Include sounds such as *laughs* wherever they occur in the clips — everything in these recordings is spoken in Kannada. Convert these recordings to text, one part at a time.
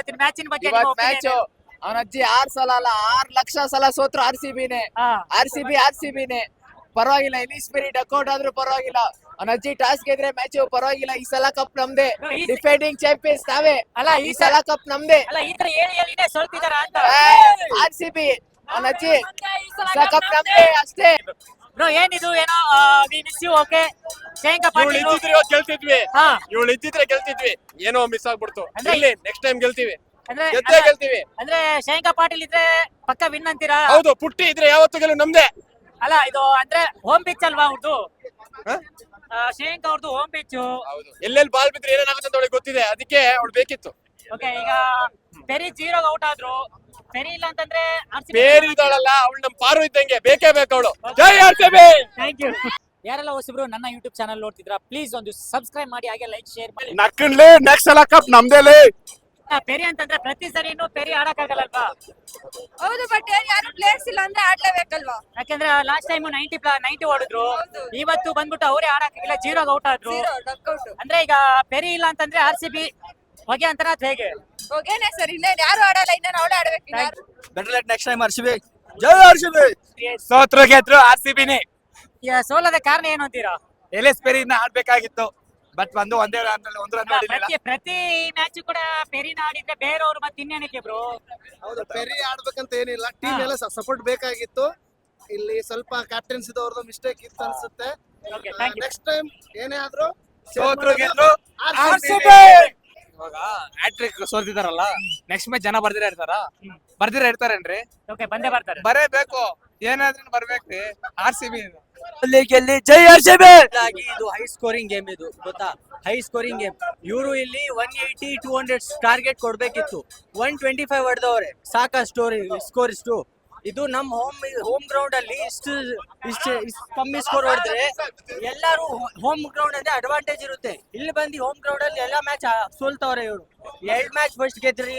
ಇವತ್ತಿನ ಮ್ಯಾಚಿನ ಬಗ್ಗೆ ಮ್ಯಾಚ್ ಅವನ ಅಜ್ಜಿ ಆರ್ ಸಲ ಅಲ್ಲ ಆರ್ ಲಕ್ಷ ಸಲ ಸೋತ್ರು R C ಬಿನೇ. R C B R C ಬಿನೇ. ಪರವಾಗಿಲ್ಲ ಇನಿಸ್ ಸ್ಪಿರಿಟ್ ಅಕೌಂಟ್ ಆದ್ರೂ ಪರವಾಗಿಲ್ಲ. ಅವನ ಅಜ್ಜಿ ಟಾಸ್ ಗೆದ್ರೆ ಮ್ಯಾಚ್ ಪರವಾಗಿಲ್ಲ ಈ ಸಲ ಕಪ್ ನಮ್ದೇ. ಡಿಫೆಂಡಿಂಗ್ ಚಾಂಪಿಯನ್ಸ್ ತಾವೇ ಅಲ್ಲ ಈ ಸಲ ಕಪ್ ನಮ್ದೇ. R C B. ಅವನ ಅಜ್ಜಿ ಕಪ್ ನಮ್ದೇ. ಅಷ್ಟೇ. ಬ್ರೋ ಏನಿದು ಏನೋ ವಿ ಮಿಸ್ ಯು ಓಕೆ ಶೇಂಕಾ ಇವಳು ಪಾಟೀಲ್ ಇದ್ದಿದ್ರೆ ಇವತ್ತು ಗೆಲ್ತಿದ್ವಿ. ಹಾ. ಇವಳು ಇದ್ದಿದ್ರೆ ಗೆಲ್ತಿದ್ವಿ. ಏನೋ ಮಿಸ್ ಆಗ್ಬಿಡ್ತು. ಅಂದ್ರೆ- ಇಲ್ಲಿ ನೆಕ್ಸ್ಟ್ ಟೈಮ್ ಗೆಲ್ತೀವಿ. ಅಂದ್ರೆ ಗೆದ್ದೇ ಗೆಲ್ತೀವಿ. ಅಂದ್ರೆ ಶೇಂಕಾ ಪಾಟೀಲ್ ಇದ್ರೆ ಪಕ್ಕ ವಿನ್ ಅಂತೀರಾ? ಹೌದು ಪುಟ್ಟಿ ಇದ್ರೆ ಯಾವತ್ತು ಗೆಲು ನಮ್ದೇ. ಅಲ್ಲ ಇದು ಅಂದ್ರೆ ಹೋಮ್ ಪಿಚ್ ಅಲ್ವಾ ಅವ್ರದ್ದು ಹ? ಶೇಂಕಾ ಅವ್ರದ್ದು ಹೋಮ್ ಪಿಚ್ ಹೌದು. ಎಲ್ಲೆಲ್ಲಿ ಬಾಲ್ ಬಿದ್ರೆ ಏನೇನಾಗುತ್ತೆ ಅಂತ ಅವಳಿಗೆ ಗೊತ್ತಿದೆ. ಅದಕ್ಕೆ ಅವಳು ಬೇಕಿತ್ತು. ಓಕೆ ಈಗ ಪೆರಿ ಜೀರೋ ಔಟ್ ಆದ್ರು. ಪೆರಿ ಇಲ್ಲ ಅಂತಂದ್ರೆ ಬೇರೆ ಇದ್ದಾಳಲ್ಲ ಅವಳು ನಮ್ ಪಾರು ಇದ್ದಂಗೆ. ಬೇಕೇ ಬೇಕು ಅವಳು. ಜೈ R C B thank you ಯಾರೆಲ್ಲ ಹೊಸಬ್ರು ನನ್ನ ಯೂಟ್ಯೂಬ್ ಚಾನಲ್ ನೋಡ್ತಿದ್ರ ಪ್ಲೀಸ್ ಒಂದು ಸಬ್ಸ್ಕ್ರೈಬ್ ಮಾಡಿ ಹಾಗೆ ಲೈಕ್ ಶೇರ್ ಮಾಡಿ. ನಕ್ಕನ್ಲಿ ನೆಕ್ಸ್ಟ್ ಸಲ ಕಪ್ ನಮ್ದೇಲಿ. ಆ, ಪೆರಿ ಅಂತಂದ್ರೆ ಪ್ರತಿ ಸರಿನೂ ಪೆರಿ ಆಡಕ್ಕಾಗಲ್ಲಲ್ವಾ? ಹೌದು ಬಟ್ ಯಾರು ಪ್ಲೇಯರ್ಸ್ ಇಲ್ಲ ಅಂದ್ರೆ ಆಡ್ಲೇಬೇಕಲ್ವಾ? ಯಾಕಂದ್ರೆ ಲಾಸ್ಟ್ ಟೈಮ್ ನೈಂಟಿ ನೈಂಟಿ ಹೊಡೆದ್ರು ಇವತ್ತು ಬಂದ್ಬಿಟ್ಟು ಅವರೇ ಆಡಕ್ಕಾಗಿಲ್ಲ ಜೀರೋ ಔಟ್ ಆದ್ರು. ಅಂದ್ರೆ ಈಗ ಪೆರಿ ಇಲ್ಲ ಅಂತಂದ್ರೆ ಆರ್ ಸಿ ಬಿ ಹೊಗೆ ಅಂತಾರ ಹೇಗೆ? ಓಕೆನೆ ಸರ್ ಇನ್ನೇನ್ ಯಾರು ಆಡಲ್ಲ ಇನ್ನೇನು ಅವಳೇ ಆಡ್ಬೇಕು ಇನ್ಯಾರು? Better let next time R C B ಜೈ ಆರ್ ಸಿ ಬಿ ಸೋತ್ರು ಗೆದ್ರು ಆರ್ ಸಿ ಬಿನೇ ಸೋಲದ ಕಾರಣ ಏನು ಅಂತೀರಾ? ಎಲ್ ಎಸ್ ಪೆರಿನ ಆಡ್ಬೇಕಾಗಿತ್ತು ಬಟ್ ಬಂದು ಒಂದೇ ರನ್ ಒಂದು ರನ್ ಪ್ರತಿ ಪ್ರತಿ ಮ್ಯಾಚ್ ಕೂಡ ಪೆರಿನ ಆಡಿದ್ರೆ ಬೇರೆಯವರು ಮತ್ತೆ ಇನ್ನೇನಕ್ಕೆ ಬ್ರೋ ಹೌದು ಪೆರಿ ಆಡ್ಬೇಕಂತ ಏನಿಲ್ಲ. ಟೀಮ್ ಎಲ್ಲ ಸಪೋರ್ಟ್ ಬೇಕಾಗಿತ್ತು. ಇಲ್ಲಿ ಸ್ವಲ್ಪ ಕ್ಯಾಪ್ಟನ್ಸ್ ಇದ್ದವ್ರದ್ದು ಮಿಸ್ಟೇಕ್ ಇತ್ತು ಅನ್ಸುತ್ತೆ. Okay, thank you. Next time ಏನೇ ಆದ್ರೂ ಸೋತ್ರು ಗೆದ್ರು. ಇವಾಗ ಹ್ಯಾಟ್ರಿಕ್ ಸೋತಿದಾರಲ್ಲ ನೆಕ್ಸ್ಟ್ ಮ್ಯಾಚ್ ಜನ ಬರ್ದಿರ ಇರ್ತಾರ. ಬರ್ದಿರ ಇರ್ತಾರೇನ್ರಿ? ಓಕೆ ಬಂದೇ ಬರ್ತಾರೆ. ಬರೇಬೇಕು. ಏನಾದ್ರೂ ಬರ್ಬೇಕ್ರಿ. ಆರ್ ಸಿ ಬಿ ಗೆಲ್ಲಿ ಗೆಲ್ಲಿ ಜೈ ಆರ್ ಸಿ ಬಿ ಇದು ಹೈ ಸ್ಕೋರಿಂಗ್ ಗೇಮ್ ಇದು ಗೊತ್ತಾ? ಹೈ ಸ್ಕೋರಿಂಗ್ ಗೇಮ್ ಇವರು ಇಲ್ಲಿ one eighty two hundred target ಕೊಡ್ಬೇಕಿತ್ತು. One twenty five ಹೊಡೆದವ್ರೆ. ಸಾಕಾ ಸ್ಟೋರಿ ಸ್ಕೋರ್ ಇಷ್ಟು. ಇದು ನಮ್ಮ ಹೋಮ್ ಹೋಮ್ ಗ್ರೌಂಡ್ ಅಲ್ಲಿ ಇಷ್ಟು ಇಷ್ಟು ಕಮ್ಮಿ ಸ್ಕೋರ್ ಹೊಡೆದ್ರೆ ಎಲ್ಲರೂ ಹೋಮ್ ಗ್ರೌಂಡ್ ಅಂದ್ರೆ ಅಡ್ವಾಂಟೇಜ್ ಇರುತ್ತೆ. ಇಲ್ಲಿ ಬಂದು ಹೋಮ್ ಗ್ರೌಂಡ್ ಅಲ್ಲಿ ಎಲ್ಲಾ ಮ್ಯಾಚ್ ಸೋಲ್ತವ್ರೆ ಇವರು. ಎರಡ್ ಮ್ಯಾಚ್ ಫಸ್ಟ್ ಗೆದ್ರಿ.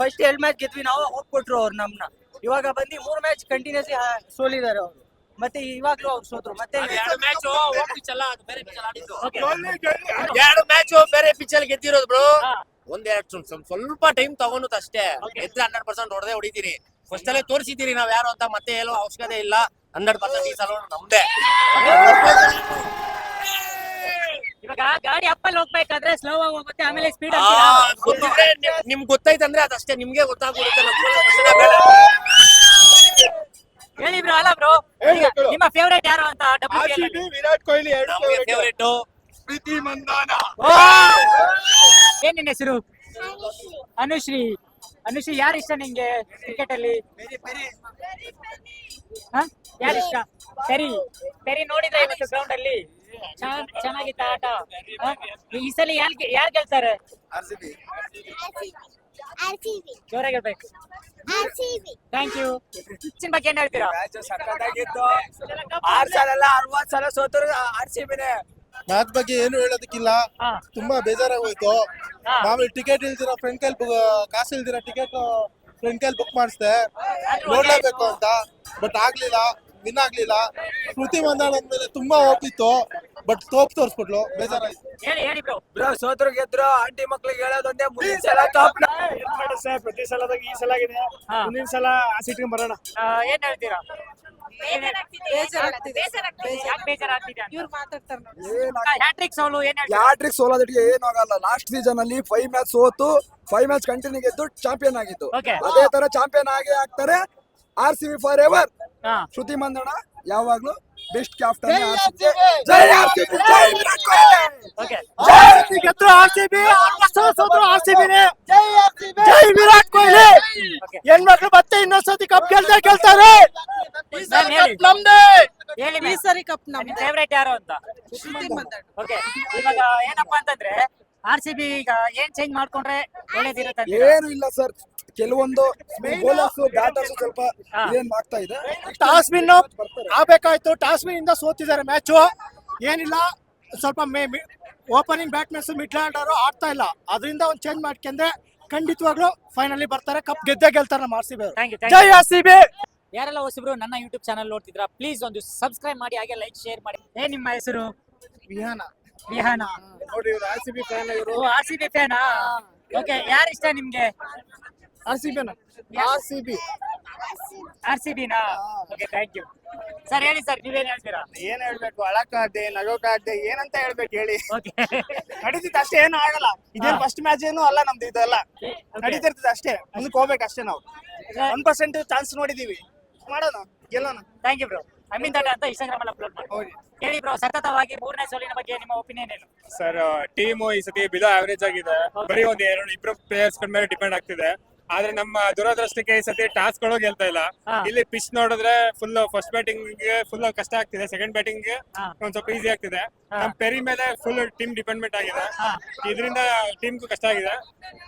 ಫಸ್ಟ್ ಎರಡ್ ಮ್ಯಾಚ್ ಗೆದ್ವಿ ನಾವು ಹೋಗ್ ಕೊಟ್ರು ಅವ್ರು ನಮ್ನ. ಇವಾಗ ಬಂದು ಮೂರ್ ಮ್ಯಾಚ್ ಕಂಟಿನ್ಯೂಸ್ಲಿ ಸೋಲಿದ್ದಾರೆ ಅವರು. ಮತ್ತೆ ಇವಾಗ್ಲೂ ಅವ್ರು ಸೋತ್ರು. ಮತ್ತೆ ಎರಡು ಮ್ಯಾಚ್ ಬೇರೆ ಪಿಚ್ ಅಲ್ಲಿ ಗೆದ್ದಿರೋದು ಬ್ರೋ. ಒಂದೆರಡು ಸ್ವಲ್ಪ ಟೈಮ್ ತಗೊಂಡು ಅಷ್ಟೇ. ಎದ್ರೆ ಹಂಡ್ರೆಡ್ ಪರ್ಸೆಂಟ್ ಹೊಡೆದೇ ಹೊಡಿತೀರಿ ಫಸ್ಟ್ ಅಲ್ಲೇ ತೋರಿಸಿದ್ದೀರಿ ನಾವ್ ಯಾರು ಅಂತ ಮತ್ತೆ ಹೇಳೋ ಅವಶ್ಯಕತೆ ಇಲ್ಲ. ಹನ್ನೆರಡು ಪರ್ಸೆಂಟ್ ಈ ಸಲ ನಮ್ದೇ. ಇವಾಗ ಗಾಡಿ ಅಪ್ಪಲ್ಲಿ ಹೋಗ್ಬೇಕಾದ್ರೆ ಸ್ಲೋ ಆಗಿ ಹೋಗುತ್ತೆ ಆಮೇಲೆ ಸ್ಪೀಡ್ ಗೊತ್ತಿದ್ರೆ ನಿಮ್- ನಿಮ್ಗ್ ಗೊತ್ತೈತಂದ್ರೆ ಅದಷ್ಟೇ ನಿಮ್ಗೆ ಗೊತ್ತಾಗುತ್ತೆ ನಮ್ಗೆ ಬೇಡ. ಹೇಳಿ ಬ್ರೋ ಅಲ್ಲ ಬ್ರೋ ನಿಮ್ಮ ಫೇವರೇಟ್ ಯಾರು ಅಂತ ಡಬ್ಲ್ಯೂ ವಿರಾಟ್ ಕೊಹ್ಲಿ ನಮ್ಗೆ ಫೇವರೇಟ್ ಪ್ರೀತಿ ಮಂದಾನ. ಏನ್ ನಿನ್ನ ಹೆಸರು? ಅನುಶ್ರೀ. ಅನುಶ್ರೀ ಯಾರು ಇಷ್ಟ ನಿಂಗೆ ಕ್ರಿಕೆಟ್ ಅಲ್ಲಿ? ಹ? ಯಾರು ಇಷ್ಟ? ಸರಿ ಸರಿ ನೋಡಿದ್ರೆ ಇವತ್ತು ಗ್ರೌಂಡ್ ಅಲ್ಲಿ? ಚೆನ್ನಾಗ್- ಚೆನ್ನಾಗಿತ್ತ ಆಟ. ಈ ಸಲ ಯಾರ್ ಯಾರ್ ಗೆಲ್ತಾರೆ? ಜೋರಾಗಿ ಹೇಳ್ಬೇಕು ಥ್ಯಾಂಕ್ ಯು ಪಿಚ್ಚಿನ ಬಗ್ಗೆ ಏನ್ ಹೇಳ್ತೀರಾ? ಸಖತ್ತಾಗಿತ್ತು. ಆರ್ ಸಲ ಅಲ್ಲ ಅರವತ್ ಸಲ ಸೋತರು ಆರ್ ಸಿ ಬಿನೇ. ಮ್ಯಾಚ್ ಬಗ್ಗೆ ಏನು ಹೇಳೋದಕ್ಕಿಲ್ಲ. ತುಂಬಾ ಬೇಜಾರಾಗೋಯ್ತು. ಹೋಯ್ತು ಮಾಮೂಲಿ ಟಿಕೆಟ್ ಇಲ್ದಿರ ಫ್ರೆಂಡ್ ಕೈಲ್ ಕಾಸು ಇಲ್ದಿರ ಟಿಕೆಟ್ ಫ್ರೆಂಡ್ ಕೈಲ್ ಬುಕ್ ಮಾಡಿಸ್ದೆ. ನೋಡ್ಲೇಬೇಕು ಅಂತ. ಬಟ್ ಆಗ್ಲಿಲ್ಲ ವಿನ್ ಆಗ್ಲಿಲ್ಲ. ಕೃತಿ ಮಂದಾಳ ಅಂದ್ಮೇಲೆ ತುಂಬಾ ಹೋಗಿತ್ತು ಬಟ್ ತೋಪ್ ತೋರ್ಸ್ಬಿಟ್ಲು. ಬೇಜಾರಾಯ್ತು. ಬ್ರೋ ಬ್ರೋ ಸೋತರು ಗೆದ್ರು ಆಂಟಿ ಮಕ್ಳಿಗೆ ಹೇಳೋದೊಂದೇ ಮುಂದಿನ ಸಲ ಕಪ್ ಪ್ರತಿ ಸಲದಾಗ ಈ ಸಲ ಆಗಿದೆ. ಮುಂದಿನ ಸಲ ಆ ಸಿಟ್ಗೆ ಬರೋಣ. ಏನ್ ಹೇಳ್ತೀರಾ? ಬೇಜಾರಾಗ್ತಿದೆ. ಯಾಕೆ ಬೇಜಾರಾಗ್ತಿದೆ ಇವ್ರು ಮಾತಾಡ್ತಾರೆ ನೋಡಿ. ಹ್ಯಾಟ್ರಿಕ್ ಸೋಲು ಏನ್ ಏನಾಗಲ್ಲ ಲಾಸ್ಟ್ ಸೀಸನ್ ಅಲ್ಲಿ ಫೈವ್ ಮ್ಯಾಚ್ ಸೋತು ಫೈವ್ ಮ್ಯಾಚ್ ಕಂಟಿನ್ಯೂ ಗೆದ್ದು ಚಾಂಪಿಯನ್ ಆಗಿತ್ತು Okay. ಅದೇ ತರ ಚಾಂಪಿಯನ್ ಆಗಿ ಆಗ್ತಾರೆ R C B forever ಹಾ. ಶ್ರುತಿ ಮಂದಣ ಯಾವಾಗ್ಲೂ ಬೆಸ್ಟ್ ಕ್ಯಾಪ್ಟನ್ ಜೈ ಆರ್ ಸಿ ಬಿ. ಜೈ ವಿರಾಟ್ ಕೊಹ್ಲಿ. ಓಕೆ. ಗೆದ್ರು ಆರ್ ಸಿ ಬಿ ಸೋತ್ರು ಆರ್ ಸಿ ಬಿನೇ. ಜೈ ವಿರಾಟ್ ಕೊಹ್ಲಿ. ಓಕೆ. ಹೆಣ್ಮಕ್ಳು ಮತ್ತೆ ಇನ್ನೊಂದ್ಸತಿ ಕಪ್ ಗೆಲ್ತಾ ಗೆಲ್ತಾರೆ. ಹೇಳಿ. ನಮ್ದೇ. ಹೇಳಿ ಈ ಸರಿ ಕಪ್ ನಮ್ದು. ಫೇವರೇಟ್ ಯಾರು ಅಂತ? ಓಕೆ. ಇವಾಗ ಏನಪ್ಪಾ ಅಂತಂದ್ರೆ ಆರ್ ಸಿ ಬಿ ಈಗ ಏನ್ ಚೇಂಜ್ ಮಾಡ್ಕೊಂಡ್ರೆ ಒಳ್ಳೇದಿರುತ್ತೆ ಏನು ಇಲ್ಲ ಸರ್. ಕೆಲವೊಂದು ಬೌಲರ್ಸ್ ಬ್ಯಾಟರ್ಸ್ ಸ್ವಲ್ಪ ಏನ್ ಮಾಡ್ತಾ ಇದೆ? ಟಾಸ್ ವಿನ್ ಆಗ್ಬೇಕಾಯ್ತು ಟಾಸ್ ವಿನ್ ಇಂದ ಸೋತಿದ್ದಾರೆ ಮ್ಯಾಚು. ಏನಿಲ್ಲ ಸ್ವಲ್ಪ ಮೇ ಓಪನಿಂಗ್ ಬ್ಯಾಟ್ಮನ್ಸ್ ಮಿಡ್ಲ್ ಆರ್ಡರ್ ಆಡ್ತಾ ಇಲ್ಲ. ಅದರಿಂದ ಒಂದು ಚೇಂಜ್ ಮಾಡ್ಕೊಂಡ್ರೆ ಖಂಡಿತವಾಗ್ಲೂ ಫೈನಲಿ ಬರ್ತಾರೆ. ಕಪ್ ಗೆದ್ದೇ ಗೆಲ್ತಾರೆ ನಮ್ಮ R C B thank you Jai R C B! ಯಾರೆಲ್ಲ ಹೊಸಬ್ರು ನನ್ನ ಯೂಟ್ಯೂಬ್ ಚಾನಲ್ ನೋಡ್ತಿದ್ರ ಪ್ಲೀಸ್ ಒಂದು ಸಬ್ಸ್ಕ್ರೈಬ್ ಮಾಡಿ ಹಾಗೆ ಲೈಕ್ ಶೇರ್ ಮಾಡಿ. ಏ ನಿಮ್ಮ ಹೆಸರು? ವಿಹಾನ. ವಿಹಾನ. ನೋಡಿ ಇವ್ರು ಆರ್ ಸಿ ಬಿ ಫ್ಯಾನ್ ಇವರು. ಓ ಆರ್ ಸಿ ಬಿ ಫ್ಯಾನಾ ಓಕೆ ಯಾರು ಇಷ್ಟ ನಿಮ್ಗೆ? R C B R C B R C Bina okay thank you sir ಹೇಳಿ ಸರ್ ನೀವೇನ್ ಹೇಳ್ತೀರಾ? ಏನ್ ಹೇಳ್ಬೇಕು? ಅಳಕಾಡ್ದೆ ನಗೋಕಾಡ್ದೆ ಏನಂತ ಹೇಳ್ಬೇಕು ಹೇಳಿ. ಓಕೆ ನಡೀತಿತ್ತು ಅಷ್ಟೇ ಏನು ಆಗಲ್ಲ. ಇದೇನ್ ಫಸ್ಟ್ ಮ್ಯಾಚ್ ಏನು ಅಲ್ಲ ನಮ್ದು ಇದೆಲ್ಲ. ನಡೀತಿರ್ತದೆ ಅಷ್ಟೇ. ಮುಂದಕ್ಕೆ ಹೋಗ್ಬೇಕು ಅಷ್ಟೇ ನಾವು. ಒನ್ ಪರ್ಸೆಂಟ್ ಚಾನ್ಸ್ ನೋಡಿದೀವಿ. ಮಾಡೋಣ ಗೆಲ್ಲೋಣ. ಥ್ಯಾಂಕ್ ಯು ಬ್ರೋ ಅಮೀನ್ ದಾಟ ಅಂತ ಇನ್ಸ್ಟಾಗ್ರಾಮ್ ಅಲ್ಲಿ ಅಪ್ಲೋಡ್ ಮಾಡಿ. ಹೇಳಿ ಬ್ರೋ ಸತತವಾಗಿ ಮೂರನೇ ಸೋಲಿನ ಬಗ್ಗೆ ನಿಮ್ಮ ಒಪಿನಿಯನ್ ಏನು? ಸರ್ ಟೀಮು ಈ ಸತಿ ಬಿಲೋ ಆವರೇಜ್ ಆಗಿದೆ. ಬರೀ ಒಂದ್ ಎರಡು ಇಬ್ರು ಪ್ಲೇಯರ್ಸ್ ಮೇಲೆ ಡಿಪೆಂಡ್ ಆಗ್ತಿದೆ. ಆದ್ರೆ ನಮ್ಮ ದುರದೃಷ್ಟಕ್ಕೆ ಈ ಸತಿ ಟಾಸ್ಗಳು ಗೆಲ್ತಾ ಇಲ್ಲ. ಹಾ. ಇಲ್ಲಿ ಪಿಚ್ ನೋಡಿದ್ರೆ ಫುಲ್ ಫಸ್ಟ್ ಬ್ಯಾಟಿಂಗ್ಗೆ ಫುಲ್ ಕಷ್ಟ ಆಗ್ತಿದೆ. ಸೆಕೆಂಡ್ ಬ್ಯಾಟಿಂಗ್ ಹಾ. ಒಂದ್ ಸ್ವಲ್ಪ ಈಸಿ ಆಗ್ತಿದೆ. ನಮ್ ಪೆರಿ ಮೇಲೆ ಫುಲ್ ಟೀಮ್ ಡಿಪೆಂಡ್ಮೆಂಟ್ ಆಗಿದೆ. ಹಾ. ಇದರಿಂದ ಟೀಮ್ಗೂ ಕಷ್ಟ ಆಗಿದೆ.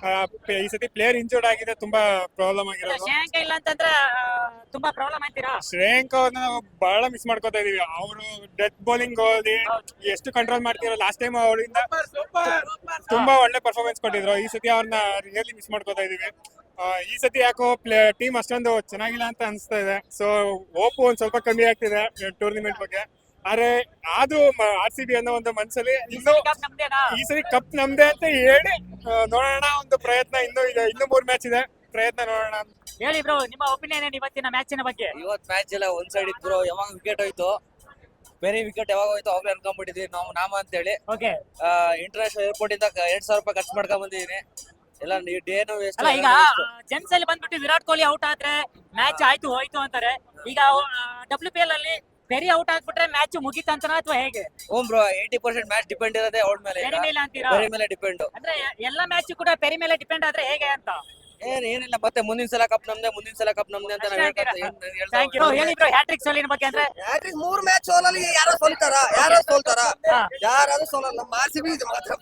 ಆ, ಪೆ- ಈ ಸತಿ ಪ್ಲೇಯರ್ ಇಂಜೂರ್ಡ್ ಆಗಿದೆ ತುಂಬಾ ಪ್ರಾಬ್ಲಮ್ ಆಗಿರೋದು. ಶ್ರೇಯಾಂಕ ಇಲ್ಲ ಅಂತಂದ್ರೆ ಆ, ತುಂಬಾ ಪ್ರಾಬ್ಲಮ್ ಆಗ್ತೀರಾ ಶ್ರೇಯಾಂಕ್ ಅವ್ರನ್ನ ನಾವು ಬಹಳ ಮಿಸ್ ಮಾಡ್ಕೋತಾ ಇದೀವಿ. ಅವರು ಡೆತ್ ಬೌಲಿಂಗ್ ಹೋಗಿ ಎಷ್ಟು ಕಂಟ್ರೋಲ್ ಮಾಡ್ತಿರೋ ಲಾಸ್ಟ್ ಟೈಮ್ ಅವರಿಂದ ತುಂಬಾ ಒಳ್ಳೆ ಪರ್ಫಾರ್ಮೆನ್ಸ್ ಕೊಟ್ಟಿದ್ರು. ಈ ಸತಿ ಅವ್ರನ್ನ ರಿಯಲಿ ಮಿಸ್ ಮಾಡ್ಕೋತಾ ಇದೀವಿ. ಈ ಸತಿ ಯಾಕೋ ಪ್ಲೇ ಟೀಮ್ ಅಷ್ಟೊಂದು ಚೆನ್ನಾಗಿಲ್ಲ ಅಂತ ಅನಿಸ್ತಾ ಇದೆ. ಸೊ ಓಪು ಒಂದ್ ಸ್ವಲ್ಪ ಕಮ್ಮಿ ಆಗ್ತಿದೆ ಟೂರ್ನಿಮೆಂಟ್ ಬಗ್ಗೆ. ಆದ್ರೆ ಅದು ಆರ್ ಸಿ ಬಿ ಅನ್ನೋ ಒಂದು ಮನಸ್ಸಲ್ಲಿ ಇನ್ನೂ ಈ ಸರಿ ಕಪ್ ನಮ್ದೇ ಅಂತ ಹೇಳಿ ನೋಡೋಣ ಒಂದು ಪ್ರಯತ್ನ ಇನ್ನೂ ಇದೆ. ಇನ್ನು ಮೂರ್ ಮ್ಯಾಚ್ ಇದೆ. ಪ್ರಯತ್ನ ನೋಡೋಣ ಹೇಳಿ ಬ್ರೋ ನಿಮ್ಮ ಒಪಿನಿಯನ್ ಏನು ಇವತ್ತಿನ ಮ್ಯಾಚಿನ ಬಗ್ಗೆ? ಇವತ್ ಮ್ಯಾಚ್ ಎಲ್ಲ ಒಂದ್ ಸೈಡ್ ಇತ್ತು ಯಾವಾಗ ವಿಕೆಟ್ ಹೋಯ್ತು? ಬೇರೆ ವಿಕೆಟ್ ಯಾವಾಗ ಹೋಯ್ತು? ಅವಾಗಲೇ ಅನ್ಕೊಂಡ್ಬಿಟ್ಟಿದ್ವಿ ನಾವು ನಾಮ ಅಂತೇಳಿ. ಓಕೆ ಇಂಟರ್ನ್ಯಾಷನಲ್ ಏರ್ಪೋರ್ಟ್ ಇಂದ ಎರಡ್ ಸಾವಿರ ರೂಪಾಯಿ ಖರ್ಚು ಮಾಡ್ಕೊಂಡ್ ಬಂದಿದ್ದೀನಿ. ಎಲ್ಲ ಡೇನು ವೇಸ್ಟ್ ಅಲ್ಲ ಈಗ ಜೆಂಟ್ಸ್ ಅಲ್ಲಿ ಬಂದ್ಬಿಟ್ಟು ವಿರಾಟ್ ಕೊಹ್ಲಿ ಔಟ್ ಆದ್ರೆ ಮ್ಯಾಚ್ ಆಯ್ತು ಹೋಯ್ತು ಅಂತಾರೆ. ಈಗ ಡಬ್ಲ್ಯೂ ಪಿ ಎಲ್ ಅಲ್ಲಿ ಪೆರಿ ಔಟ್ ಆಗ್ಬಿಟ್ರೆ ಮ್ಯಾಚ್ ಮುಗಿತಂತನ ಅಥವಾ ಹೇಗೆ? Ohm bro eighty percent match depend ಇರೋದೇ ಔಟ್ ಮೇಲೆ ಬೆರಿ ಮೇಲೆ ಅಂತೀರಾ? ಬೇರೆ ಮೇಲೆ ಡಿಪೆಂಡ್ ಅಂದ್ರೆ ಎಲ್ಲ ಮ್ಯಾಚ್ ಕೂಡ ಪೆರಿ ಮೇಲೆ ಡಿಪೆಂಡ್ ಆದ್ರೆ ಹೇಗೆ ಅಂತ? ಏನ್ ಏನಿಲ್ಲ ಮತ್ತೆ ಮುಂದಿನ ಸಲ ಕಪ್ ನಮ್ದೆ ಮುಂದಿನ ಸಲ ಕಪ್ ನಮ್ದೆ ಅಂತ ಥ್ಯಾಂಕ್ ಯು ಹೇಳಿ ಬ್ರೋ ಹ್ಯಾಟ್ರಿಕ್ ಸೋಲಿನ ಬಗ್ಗೆ ಅಂದ್ರೆ? ಯಾಕ್ರಿ ಮೂರ್ ಮ್ಯಾಚ್ ಸೋಲಲ್ಲಿ ಯಾರೋ ಸೋಲ್ತಾರ? ಯಾರೋ ಸೋಲ್ತಾರ. ಯಾರಾದ್ರೂ ಸೋಲಲ್ಲ ನಮ್ಮ ಆರ್ ಸಿ ಬಿ ಇದು ಮಾತ್ರ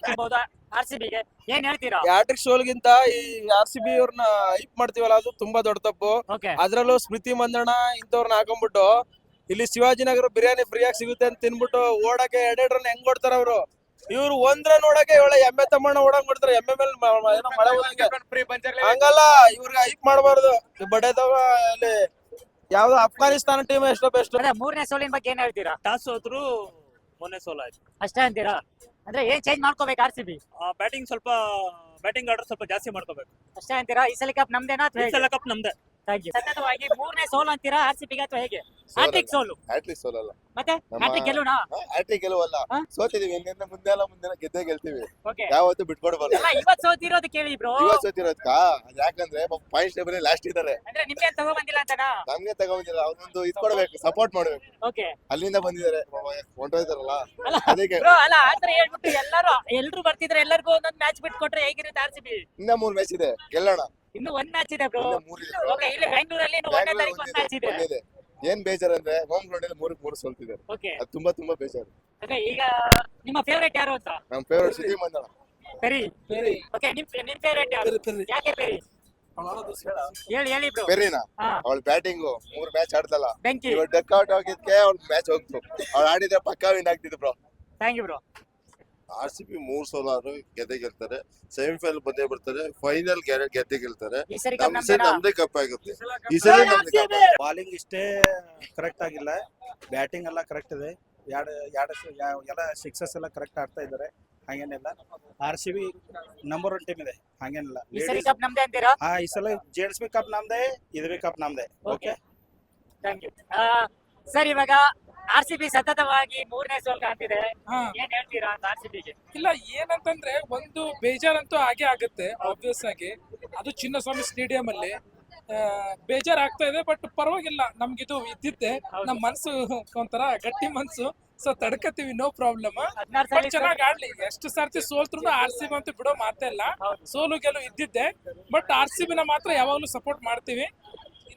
ಆರ್ ಸಿ ಬಿಗೆ ಏನ್ ಹೇಳ್ತೀರಾ? ಯಾಟ್ರಿಕ್ ಶೋಲ್ಗಿಂತ ಈ ಆರ್ ಸಿ ಬಿ ಅವ್ರನ್ನ ಹೈಪ್ ಮಾಡ್ತೀವಲ್ಲ ಅದು ತುಂಬಾ ದೊಡ್ಡ ತಪ್ಪು. ಓಕೆ ಅದ್ರಲ್ಲೂ ಸ್ಮೃತಿ ಮಂದಣ್ಣ ಇಂಥವ್ರನ್ನ ಹಾಕೊಂಡ್ಬಿಟ್ಟು ಇಲ್ಲಿ ಶಿವಾಜಿನಗರ ಬಿರಿಯಾನಿ ಫ್ರೀಯಾಗಿ ಸಿಗುತ್ತೆ ಅಂತ ತಿನ್ಬಿಟ್ಟು ಓಡಕ್ಕೆ ಎರಡೆರಡು ರನ್ ಹೆಂಗ್ ಕೊಡ್ತಾರ ಅವರು? ಇವ್ರು ಒಂದ್ರ ನೋಡಕ್ಕೆ ಇವಳ ಒಳ್ಳೆ ಎಮ್ಮೆ ತಮ್ಮಣ್ಣ ಓಡಂಗ್ ಬಿಡ್ತಾರೆ ಎಮ್ಮೆ ಮೇಲೆ ಮ- ಮ- ಏನೋ ಮಳೆ ಬಂದಂಗೆ. ಹಂಗಲ್ಲ ಇವ್ರಿಗೆ ಹೈಪ್ ಮಾಡಬಾರ್ದು. ಬಡೇದವ ಅಲ್ಲಿ ಯಾವ್ದೋ ಅಫ್ಘಾನಿಸ್ತಾನ ಟೀಮ್ ಎಷ್ಟೋ ಬೆಸ್ಟ್ ಮೂರನೇ ಸೋಲಿನ ಬಗ್ಗೆ ಏನ್ ಹೇಳ್ತೀರಾ? ಟಾಸ್ ಸೋತ್ರು ಮೊನ್ನೆ ಸೋಲಾಯ್ತು. ಅಷ್ಟೇ ಅಂತೀರಾ? ಅಂದ್ರೆ ಏನ್ ಚೇಂಜ್ ಮಾಡ್ಕೋಬೇಕು ಆರ್ ಸಿ ಬಿ ಬ್ಯಾಟಿಂಗ್ ಸ್ವಲ್ಪ ಬ್ಯಾಟಿಂಗ್ ಆರ್ಡರ್ ಸ್ವಲ್ಪ ಜಾಸ್ತಿ ಮಾಡ್ಕೋಬೇಕು. ಅಷ್ಟೇ ಅಂತೀರಾ? ಈ ಸಲ ಕಪ್ ನಮ್ದೇನಾ ಈ ಸಲ ಕಪ್ ನಮ್ದೆ. ಸತತವಾಗಿ ಮೂರನೇ ಸೋಲು ಅಂತೀರಾ ಆರ್ ಸಿ ಅಥವಾ ಹೇಗೆ? ಹ್ಯಾಟ್ರಿಕ್ ಸೋಲು. ಹ್ಯಾಟ್ರಿಕ್ ಸೋಲಲ್ಲ. ಮತ್ತೆ? ಹ್ಯಾಟ್ರಿಕ್ ಗೆಲುನಾ ಹ್ಯಾಟ್ರಿಕ್ ಗೆಲುವಲ್ಲ? ಸೋತಿದೀವಿ. ಇನ್ನೇನು ಮುಂದೆ ಎಲ್ಲ ಮುಂದೆ ಗೆದ್ದೇ ಗೆಲ್ತೀವಿ. ಯಾವತ್ತೂ ಬಿಟ್ಕೊಡ್ಬಾರ್ದು ಅಲ್ಲ ಇವತ್ ಸೋತಿರೋದು ಕೇಳಿ ಬ್ರೋ ಇವತ್ತು ಸೋತಿರೋದ್ಕ? ಅದ್ ಯಾಕಂದ್ರೆ ಪಾಯಿಂಟ್ ಟೇಬಲ್ ಲಾಸ್ಟ್ ಇದ್ದಾರೆ ಅಂದ್ರೆ ನಿಮ್ಗೆ ತಗೋ ಬಂದಿಲ್ಲ ಅಂತನಾ? ನಮ್ಗೆ ತಗೊಂಡಿಲ್ಲ ಅವ್ರೊಂದು ಇದ್ ಕೊಡ್ಬೇಕು ಸಪೋರ್ಟ್ ಮಾಡ್ಬೇಕು. ಓಕೆ ಅಲ್ಲಿಂದ ಬಂದಿದ್ದಾರೆ. ಹೊಂಟೋಯ್ತಾರಲ್ಲ ಅದಕ್ಕೆ ಬ್ರೋ ಅಲ್ಲ ಆತರ ಹೇಳ್ಬಿಟ್ಟು ಎಲ್ಲರೂ ಎಲ್ರು ಬರ್ತಿದ್ರೆ ಎಲ್ಲರಿಗೂ ಒಂದೊಂದು ಮ್ಯಾಚ್ ಬಿಟ್ಕೊಟ್ರೆ ಹೇಗಿರುತ್ತೆ ಆರ್ ಸಿ ಬಿ ಇನ್ನ ಮೂರ್ ಮ್ಯಾಚ್ ಇದೆ. ಗೆಲ್ಲೋಣ. ಇನ್ನು ಒಂದ್ ಮ್ಯಾಚ್ ಇದೆ ಬ್ರೋ ಇನ್ನ ಓಕೆ ಇಲ್ಲಿ ಬೆಂಗಳೂರಲ್ಲಿ ಇನ್ನು ಒಂದನೇ ತಾರೀಕು ಒಂದ್ ಮ್ಯಾಚ್ ಇದೆ. ಒಂದಿದೆ ಏನ್ ಬೇಜಾರ್ ಅಂದ್ರೆ ಹೋಮ್ ಗ್ರೌಂಡ್ ಅಲ್ಲಿ ಮೂರು ಮೂರು ಸೋಲ್ತಿದ್ದಾರೆ ಓಕೆ ಅದು ತುಂಬಾ ತುಂಬಾ ಬೇಜಾರು. ಓಕೆ ಈಗ ನಿಮ್ಮ ಫೇವರೇಟ್ ಯಾರು ಅಂತ? ನಮ್ favourite Smriti Mandhana Perry. Okay ನಿಮ್ ನಿಮ್ ಫೇವರೇಟ್ ಯಾರು? ಯಾಕೆ ಪೆರಿ? ಹೇಳಿ ಹೇಳಿ ಬ್ರೋ ಪೆರಿನಾ? ಹಾ. ಅವಳ ಬ್ಯಾಟಿಂಗ್ ಮೂರ್ ಮ್ಯಾಚ್ ಆಡ್ತಲ್ಲ ಬೆಂಕಿ. ಇವಾಗ ಡಕ್ ಔಟ್ ಆಗಿದ್ಕೆ ಅವ್ಳ ಮ್ಯಾಚ್ ಹೋಗ್ತು. ಅವ್ಳು ಆಡಿದ್ರೆ ಪಕ್ಕಾ win ಆಗ್ತಿದ್ರು bro thank you bro R C B ಮೂರ್ ಸೋಲಾರು ಗೆದ್ದೆ ಗೆಲ್ತಾರೆ ಸೆಮಿಫೈನಲ್ ಬಂದೇ ಬರ್ತಾರೆ. ಫೈನಲ್ ಗೆದ್ದೆ ಗೆಲ್ತಾರೆ ನಮ್ ಸರಿ ನಮ್ದೇ ಕಪ್ ಆಗುತ್ತೆ. ಈ ಸರಿ ನಮ್ದೇ ಕಪ್ ಬಾಲಿಂಗ್ ಇಷ್ಟೇ ಕರೆಕ್ಟ್ ಆಗಿಲ್ಲ. ಬ್ಯಾಟಿಂಗ್ ಎಲ್ಲ ಕರೆಕ್ಟ್ ಇದೆ. ಎರಡು ಎರಡು ಎಲ್ಲ ಸಿಕ್ಸಸ್ ಎಲ್ಲ ಕರೆಕ್ಟ್ ಆಡ್ತಾ ಇದ್ದಾರೆ. ಹಂಗೇನಿಲ್ಲ. R C B number one team ಇದೆ. ಹಂಗೇನಿಲ್ಲ. ಈ ಸರಿ ಕಪ್ ನಮ್ದೇ ಅಂತೀರಾ? ಹಾ ಈ ಸಲ ಜೇಡ್ಸ್ ಬಿ ಕಪ್ ನಮ್ದೇ ಇದು ಬಿ ಕಪ್ ನಮ್ದೇ. ಓಕೆ ಥ್ಯಾಂಕ್ ಯು ಸರ್ ಇವಾಗ ಆರ್ ಸಿ ಬಿ ಸತತವಾಗಿ ಮೂರನೇ ಸೋಲ್ ಕಾಣ್ತಿದೆ ಏನ್ ಹೇಳ್ತೀರಾ ಅಂತ ಆರ್ ಸಿ ಬಿಗೆ ಇಲ್ಲ ಏನಂತಂದ್ರೆ ಒಂದು ಬೇಜಾರಂತೂ ಹಾಗೆ ಆಗುತ್ತೆ ಆಬ್ವಿಯಸ್ ಆಗಿ. ಅದು ಚಿನ್ನಸ್ವಾಮಿ ಸ್ಟೇಡಿಯಂ ಅಲ್ಲಿ ಆ, ಬೇಜಾರ್ ಆಗ್ತಾ ಇದೆ ಬಟ್ ಪರವಾಗಿಲ್ಲ. ನಮ್ಗಿದು ಇದ್ದಿದ್ದೆ. ನಮ್ ಮನ್ಸು ಒಂಥರ ಗಟ್ಟಿ ಮನ್ಸು. ಸೊ ತಡ್ಕತೀವಿ ನೋ ಪ್ರಾಬ್ಲಮ್ ಹದಿನಾರು ಬಟ್ ಸಲ ಚೆನ್ನಾಗಿ ಆಡ್ಲಿ. ಎಷ್ಟು ಸರ್ತಿ ಸೋಲ್ತ್ರು ಆರ್ ಸಿ ಬಿ ಅಂತೂ ಬಿಡೋ ಮಾತೇ ಇಲ್ಲ. ಸೋಲು ಗೆಲು ಇದ್ದಿದ್ದೆ. ಬಟ್ ಆರ್ ಸಿ ಬಿನ ಮಾತ್ರ ಯಾವಾಗ್ಲೂ ಸಪೋರ್ಟ್ ಮಾಡ್ತೀವಿ.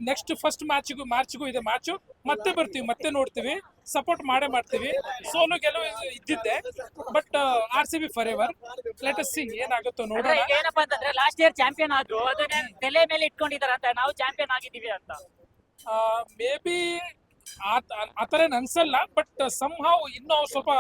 ನೆಕ್ಸ್ಟ್ ಫಸ್ಟ್ ಮ್ಯಾಚ್ಗೂ ಮಾರ್ಚ್ಗೂ ಇದೆ ಮ್ಯಾಚು ಮತ್ತೆ ಬರ್ತೀವಿ ಮತ್ತೆ ನೋಡ್ತೀವಿ. ಸಪೋರ್ಟ್ ಮಾಡೇ ಮಾಡ್ತೀವಿ. ಸೋನು ಗೆಲುವು ಇದ್ದಿದ್ದೆ. But R C B forever let us see ಏನಾಗುತ್ತೋ ನೋಡೋಣ. ಏನಪ್ಪಾ ಅಂತಂದ್ರೆ ಲಾಸ್ಟ್ ಇಯರ್ ಚಾಂಪಿಯನ್ ಆದ್ರು ಅದನ್ನ ತಲೆ ಮೇಲೆ ಇಟ್ಕೊಂಡಿದಾರ ಅಂತ. ನಾವು ಚಾಂಪಿಯನ್ ಆಗಿದ್ದೀವಿ ಅಂತ. ಮೇ ಬಿ ಏನ್ ಅನ್ಸಲ್ಲ ಬಟ್ ಸಮ್ ಇನ್ನು ಸ್ವಲ್ಪ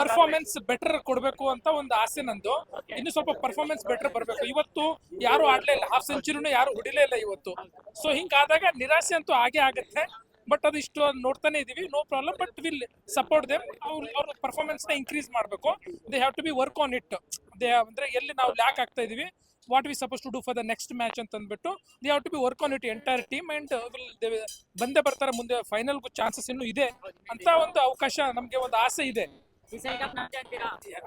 ಪರ್ಫಾರ್ಮೆನ್ಸ್ ಬೆಟರ್ ಕೊಡ್ಬೇಕು ಅಂತ ಒಂದು ಆಸೆ ನಂದು. ಇನ್ನು ಸ್ವಲ್ಪ ಪರ್ಫಾರ್ಮೆನ್ಸ್ ಬೆಟರ್ ಬರ್ಬೇಕು. ಇವತ್ತು ಯಾರು ಆಡ್ಲೇ ಇಲ್ಲ. ಹಾಫ್ ಸೆಂಚುರಿನೂ ಯಾರು ಹೊಡಿಲೇ ಇಲ್ಲ ಇವತ್ತು. ಸೊ ಹಿಂಗಾದಾಗ ನಿರಾಸೆ ಅಂತೂ ಆಗೇ ಆಗುತ್ತೆ. ಬಟ್ ಅದು ಇಷ್ಟು ನೋಡ್ತಾನೆ ಇದೀವಿ. No problem but will support them ಅವ್ರು ಅವ್ರ ಪರ್ಫಾರ್ಮೆನ್ಸ್ನ ಇನ್ಕ್ರೀಸ್ ಮಾಡಬೇಕು. They have to be work on it they ಅಂದ್ರೆ ಎಲ್ಲಿ ನಾವು ಲ್ಯಾಕ್ ಆಗ್ತಾ ಇದೀವಿ. What we suppose to do for the next match ಅಂತ ಅಂದ್ಬಿಟ್ಟು they have to be work on it entire team and ಬಂದೇ ಬರ್ತಾರೆ ಮುಂದೆ ಫೈನಲ್ ಚಾನ್ಸಸ್ ಇನ್ನೂ ಇದೆ ಅಂತ ಒಂದು ಅವಕಾಶ ನಮಗೆ ಒಂದು ಆಸೆ ಇದೆ.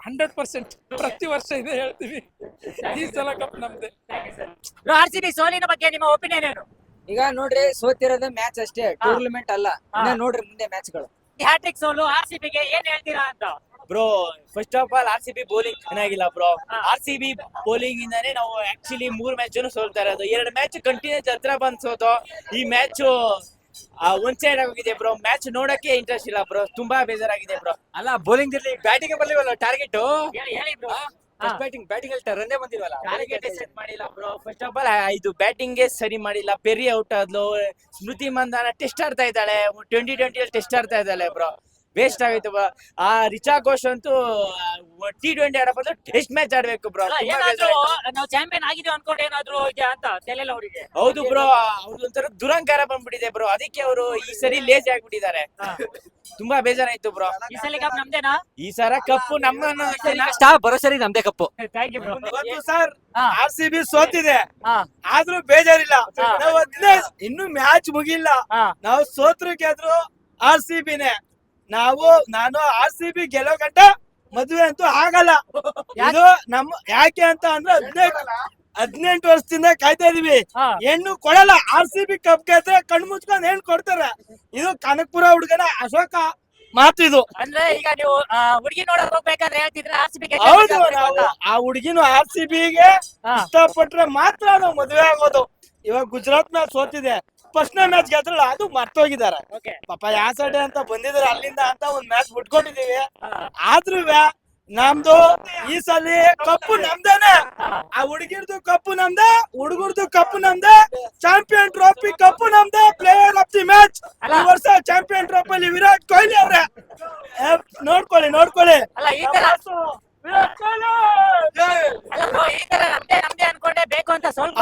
ಹಂಡ್ರೆಡ್ ಪರ್ಸೆಂಟ್ ಪ್ರತಿ ವರ್ಷ ಇದೆ ಹೇಳ್ತೀವಿ. ಈ ಸಲ ಕಪ್ ನಮ್ದೆ. ಆರ್ ಸಿ ಬಿ ಸೋಲಿನ ಬಗ್ಗೆ ನಿಮ್ಮ ಒಪಿನಿಯನ್ ಏನು? ಈಗ ನೋಡ್ರಿ ಸೋತಿರೋದು ಮ್ಯಾಚ್ ಅಷ್ಟೇ ಟೂರ್ನಮೆಂಟ್ ಅಲ್ಲ. ನೋಡ್ರಿ ಮುಂದೆ ಮ್ಯಾಚ್ಗಳು ಹ್ಯಾಟ್ರಿಕ್ ಸೋಲು ಆರ್ ಸಿ ಬಿಗೆ ಏನ್ ಹೇಳ್ತೀರಾ ಅಂತ? Bro first of all R C B bowling ಚೆನ್ನಾಗಿಲ್ಲ bro R C B bowling ಇಂದಾನೆ ನಾವು ಆಕ್ಚುಲಿ ಮೂರ್ ಮ್ಯಾಚ್ ಸೋಲ್ತಾ ಇರೋದು. ಎರಡು ಮ್ಯಾಚ್ ಕಂಟಿನ್ಯೂಸ್ ಹತ್ರ ಬಂದ್ ಸೋತು. ಈ ಮ್ಯಾಚ್ ಒಂದ್ ಸೈಡ್ ಆಗೋಗಿದೆ ಬ್ರೋ ಮ್ಯಾಚ್ ನೋಡಕ್ಕೆ ಇಂಟ್ರೆಸ್ಟ್ ಇಲ್ಲ ಬ್ರೋ ತುಂಬಾ ಬೇಜಾರಾಗಿದೆ ಬ್ರೋ ಅಲ್ಲ ಬೌಲಿಂಗ್ ಇರ್ಲಿ ಬ್ಯಾಟಿಂಗ್ ಬರ್ಲಿವಲ್ಲ ಟಾರ್ಗೆಟ್ ಬ್ಯಾಟಿಂಗ್ ಬ್ಯಾಟಿಂಗ್ ಅಲ್ಲಿ ರನ್ನೇ ಬಂದಿಲ್ವಲ್ಲ? ಟಾರ್ಗೆಟ್ ಸೆಟ್ ಮಾಡಿಲ್ಲ ಬ್ರೋ ಫಸ್ಟ್ ಆಫ್ ಆಲ್ ಇದು ಬ್ಯಾಟಿಂಗ್ ಸರಿ ಮಾಡಿಲ್ಲ. ಪೆರಿ ಔಟ್ ಆದ್ಲು. ಸ್ಮೃತಿ ಮಂದಾನ ಟೆಸ್ಟ್ ಆಡ್ತಾ ಇದ್ದಾಳೆ. ಟ್ವೆಂಟಿ ಟ್ವೆಂಟಿ ಅಲ್ಲಿ ಟೆಸ್ಟ್ ಆಡ್ತಾ ಇದ್ದಾಳೆ ಬ್ರೋ ವೇಸ್ಟ್ ಆಗೋಯ್ತು ಬ್ರೋ ಆ ರಿಚಾ ಘೋಷ್ ಅಂತೂ ಟಿ ಟ್ವೆಂಟಿ ಆಡೋ ಅಂದ್ರೆ ಟೆಸ್ಟ್ ಮ್ಯಾಚ್ ಆಡ್ಬೇಕು ಬ್ರೋ ಏನಾದ್ರೂ ನಾವು ಚಾಂಪಿಯನ್ ಆಗಿದೀವಿ ಅನ್ಕೊಂಡು ಏನಾದ್ರು ಇದೆಯಾ ಅಂತ ತಲೆಲ್ಲ ಅವರಿಗೆ ಹೌದು ಬ್ರೋ ಅವ್ರು ಒಂಥರ ದುರಂಕಾರ ಬಂದ್ಬಿಟ್ಟಿದೆ ಬ್ರೋ ಅದಕ್ಕೆ ಅವರು ಈ ಸರಿ ಲೇಜಿ ಆಗ್ಬಿಟ್ಟಿದ್ದಾರೆ. ತುಂಬಾ ಬೇಜಾರಾಯ್ತು ಬ್ರೋ ಈ ಸಲ ಕಪ್ ನಮ್ದೇನಾ? ಈ ಸರ ಕಪ್ಪು ನಮ್ಮ ಬರೋ ಸರಿ ನಮ್ದೇ cup thank you bro sir ಹಾ. ಆರ್ ಸಿ ಬಿ ಸೋತಿದೆ. ಹಾ. ಆದ್ರೂ ಬೇಜಾರಿಲ್ಲ. ಹಾ. ನಾವು ಇನ್ನು ಮ್ಯಾಚ್ ಮುಗಿಲ್ಲ. ಹಾ. ನಾವು ಸೋತ್ರಕ್ಕೆ ಆದ್ರೂ ಆರ್ ಸಿ ಬಿನೇ ನಾವು ನಾನು ಆರ್ ಸಿ ಬಿ ಗೆಲ್ಲೋ ಗಂಟ ಮದುವೆ ಅಂತೂ ಆಗಲ್ಲ. ಇದು ನಮ್ಮ ಯಾಕೆ ಅಂತ ಅಂದ್ರೆ ಹದಿನೆಂಟು ಹದಿನೆಂಟು ವರ್ಷದಿಂದ ಕಾಯ್ತಾ ಇದೀವಿ. ಹೆಣ್ಣು ಕೊಡಲ್ಲ ಆರ್ ಸಿ ಬಿ ಕಪ್ ಗೆದ್ರೆ ಕಣ್ಣು ಮುಚ್ಕೊಂಡ್ ಹೆಣ್ಣು ಕೊಡ್ತಾರೆ. ಇದು ಕನಕಪುರ ಹುಡುಗನ ಅಶೋಕ ಮಾತು ಇದು. ಅಂದ್ರೆ ಈಗ ನೀವು ಹುಡುಗಿ ನೋಡಕ್ ಹೋಗ್ಬೇಕಾದ್ರೆ ಹೇಳ್ತಿದ್ರೆ ಆರ್ ಸಿ ಬಿ ಹೌದು ನಾವು ಆ ಹುಡುಗಿನ ಆರ್ ಸಿ ಬಿಗೆ ಗೆ ಇಷ್ಟಪಟ್ರೆ ಮಾತ್ರ ನಾವು ಮದುವೆ ಆಗೋದು. ಇವಾಗ ಗುಜರಾತ್ ನಾ ಸೋತಿದೆ. ಫಸ್ಟ್ನೇ ಮ್ಯಾಚ್ ಗೆದ್ರಲ್ಲ ಅದು ಮರ್ತೋಗಿದ್ದಾರೆ. ಪಾಪ ಪಾಪ ಯಾಸಡೆ ಅಂತ ಬಂದಿದ್ರು ಅಲ್ಲಿಂದ ಅಂತ ಒಂದ್ ಮ್ಯಾಚ್ ಮುಟ್ಕೊಂಡಿದೀವಿ ಆದ್ರೂ ನಮ್ದು ಈ ಸಲ ಕಪ್ಪು ನಮ್ದೇನೆ. ಆ ಹುಡುಗಿರ್ದು ಕಪ್ಪು ನಮ್ದೆ ಹುಡುಗರ್ದು ಕಪ್ಪು ನಮ್ದೆ. ಚಾಂಪಿಯನ್ ಟ್ರೋಫಿ ಕಪ್ಪು ನಮ್ದೆ ಪ್ಲೇಯರ್ ಆಫ್ ದಿ ಮ್ಯಾಚ್ ಈ ವರ್ಷ ಚಾಂಪಿಯನ್ ಟ್ರೋಫಿ ಅಲ್ಲಿ ವಿರಾಟ್ ಕೊಹ್ಲಿ ಅವ್ರೆ. ನೋಡ್ಕೊಳ್ಳಿ ನೋಡ್ಕೊಳ್ಳಿ.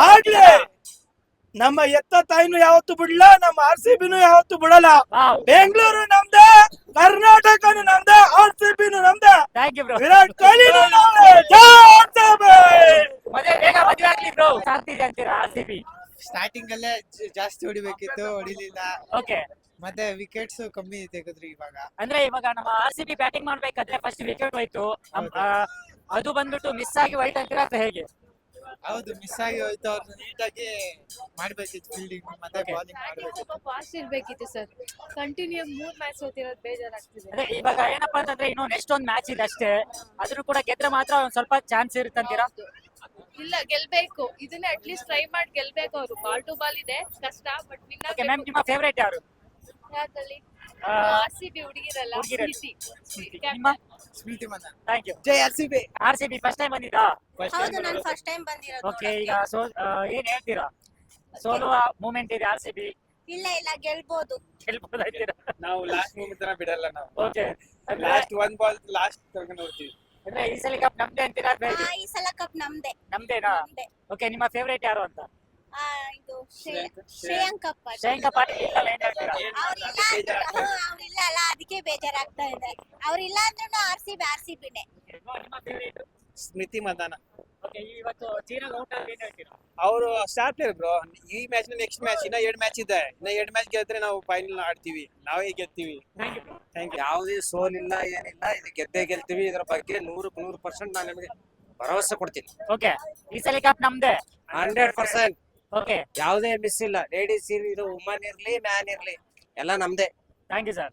ಆಗ್ಲಿ. ನಮ್ಮ ಎತ್ತ ತಾಯಿನೂ ಯಾವತ್ತು ಬಿಡಲ್ಲ ನಮ್ಮ ಆರ್ ಸಿ ಬಿನೂ ಯಾವತ್ತು ಬಿಡಲ್ಲ. ಬೆಂಗಳೂರು ನಮ್ದ ಕರ್ನಾಟಕ ನಮ್ದ ಆರ್ ಸಿ ಬಿನು ನಮ್ದೆ. Thank you bro Virat Kohli starting ಅಲ್ಲೇ ಜಾಸ್ತಿ ಹೊಡಿಬೇಕಿತ್ತು ಹೊಡಿಲಿಲ್ಲ. ಓಕೆ ಮತ್ತೆ ವಿಕೆಟ್ಸ್ ಕಮ್ಮಿ ತೆಗೆದ್ರಿ ಇವಾಗ. ಅಂದ್ರೆ ಇವಾಗ ನಮ್ಮ ಆರ್ ಸಿ ಬಿ ಬ್ಯಾಟಿಂಗ್ ಮಾಡ್ಬೇಕಾದ್ರೆ ಫಸ್ಟ್ ವಿಕೆಟ್ ಹೋಯ್ತು. ಅದು ಬಂದ್ಬಿಟ್ಟು ಮಿಸ್ ಆಗಿ ವೈಟ್ ಅಂತೀರಾ ಅಥವಾ ಹೇಗೆ? ಹೌದು ಮಿಸ್ ಆಗಿ ಹೋಯ್ತು. ಅವ್ರನ್ನ ನೀಟಾಗಿ ಮಾಡ್ಬೇಕಿತ್ತು ಫೀಲ್ಡಿಂಗ್ ಮತ್ತೆ ಬಾಲಿಂಗ್ ಮಾಡ್ಬೇಕು. ಸ್ವಲ್ಪ ಫಾಸ್ಟ್ ಇರ್ಬೇಕಿತ್ತು ಸರ್ ಕಂಟಿನ್ಯೂ ಮೂರ್ ಮ್ಯಾಚ್ ಹೋಗ್ತಿರೋದು ಬೇಜಾರಾಗ್ತಿದೆ. ಅದೇ ಇವಾಗ ಏನಪ್ಪಾ ಅಂತಂದ್ರೆ ಇನ್ನು ನೆಕ್ಸ್ಟ್ ಒಂದ್ ಮ್ಯಾಚ್ ಇದೆ ಅಷ್ಟೇ. ಅದ್ರೂ ಕೂಡ ಗೆದ್ರೆ ಮಾತ್ರ ಒಂದ್ ಸ್ವಲ್ಪ ಚಾನ್ಸ್ ಇರುತ್ತಂತೀರಾ ಇಲ್ಲ ಗೆಲ್ಬೇಕು. ಇದನ್ನ ಅಟ್ಲೀಸ್ಟ್ ಟ್ರೈ ಮಾಡಿ ಗೆಲ್ಬೇಕು ಅವರು. ಬಾಲ್ ಟು ಬಾಲ್ ಇದೆ ಕಷ್ಟ ಬಟ್ ವಿನ್ ಓಕೆ ಮ್ಯಾಮ್ ನಿಮ್ಮ ಫೇವರೇಟ್ ಯಾರು? ಯಾರಲ್ಲಿ ಆರ್ ಸಿ ಬಿ ಹುಡುಗಿರಲ್ಲ ಹುಡುಗಿರಲ್ಲಿ. ಸ್ಮಿತಿ. ನಿಮ್ಮ ಮನ. Thank you Jai R C B R C B first time ಬಂದಿದ್ದಾ ಹೌದು ನಾನು ಫಸ್ಟ್ ಟೈಮ್ ಬಂದಿರೋದು ಓಕೆ ಈಗ ಸೋ ಆ, ಏನ್ ಹೇಳ್ತೀರಾ? ಸೋಲುವ ಮೂಮೆಂಟ್ ಇದೆ ಆರ್ ಸಿ ಬಿ ಇಲ್ಲ ಇಲ್ಲ ಗೆಲ್ಬೋದು. ಗೆಲ್ಬೋದಾಯ್ತೀರಾ ನಾವು ಲಾಸ್ಟ್ ಮೂಮೆಂಟ್ ತರ ಬಿಡಲ್ಲ ನಾವು. Okay last one ball last ತಗೊಂಡು ನೋಡ್ತೀವಿ. ಅಂದ್ರೆ ಈ ಸಲ ಕಪ್ ನಮ್ದೇ ಅಂತೀರಾ? ಅಥವಾ ಹೇಗೆ? ಈ ಸಲ ಕಪ್ ನಮ್ದೆ. ನಮ್ದೇನಾ? ನಮ್ದೆ. ಓಕೆ ನಿಮ್ಮ ಫೇವರೇಟ್ ಯಾರು ಅಂತ? ಇದು ಶ್ರೇಯಾಂಕ ಪಾಟೀಲ್ ಹೇಳ್ತೀರಾ. ಅವ್ರಿಲ್ಲ ಅಲ್ಲ ಅದಕ್ಕೆ ಬೇಜಾರಾಗ್ತಾ ಇದೆ. ಅವ್ರಿಲ್ಲ ಅಂದ್ರೂ R C B R C ಬಿನೇ. ನಿಮ್ಮ ಫೇವರೇಟ್ ಸ್ಮೃತಿ ಮದಾನ. ಓಕೆ ಇವತ್ತು ಚೀನಾಗ ಔಟ್ ಆಗಿ ಏನ್ ಹೇಳ್ತೀರಾ? ಅವರು ಸ್ಟಾರ್ ಪ್ಲೇಯರ್ ಬ್ರೋ ಈ ಮ್ಯಾಚ್ ನೆಕ್ಸ್ಟ್ ಮ್ಯಾಚ್ ಇನ್ನ ಎರಡ್ ಮ್ಯಾಚ್ ಇದೆ. ಇನ್ನ ಎರಡ್ ಮ್ಯಾಚ್ ಗೆದ್ರೆ ನಾವು ಫೈನಲ್ ಆಡ್ತೀವಿ. ನಾವೇ ಗೆಲ್ತೀವಿ ಥ್ಯಾಂಕ್ ಯು ಥ್ಯಾಂಕ್ ಯು ಯಾವುದೇ ಸೋಲಿಲ್ಲ ಏನಿಲ್ಲ ಇದು ಗೆದ್ದೇ ಗೆಲ್ತೀವಿ. ಇದರ ಬಗ್ಗೆ ನೂರಕ್ಕೆ ನೂರು ಪರ್ಸೆಂಟ್ ನಾನು ನಿಮಗೆ ಭರವಸೆ ಕೊಡ್ತೀನಿ. ಓಕೆ ಈ ಸಲ ಕಪ್ ನಮ್ದೇ. ಹಂಡ್ರೆಡ್ ಪರ್ಸೆಂಟ್ ಓಕೆ ಯಾವುದೇ ಮಿಸ್ ಇಲ್ಲ. ಲೇಡೀಸ್ ಇದು ವುಮನ್ ಇರ್ಲಿ ಮ್ಯಾನ್ ಇರ್ಲಿ. ಎಲ್ಲ ನಮ್ದೇ. ಥ್ಯಾಂಕ್ ಯು ಸರ್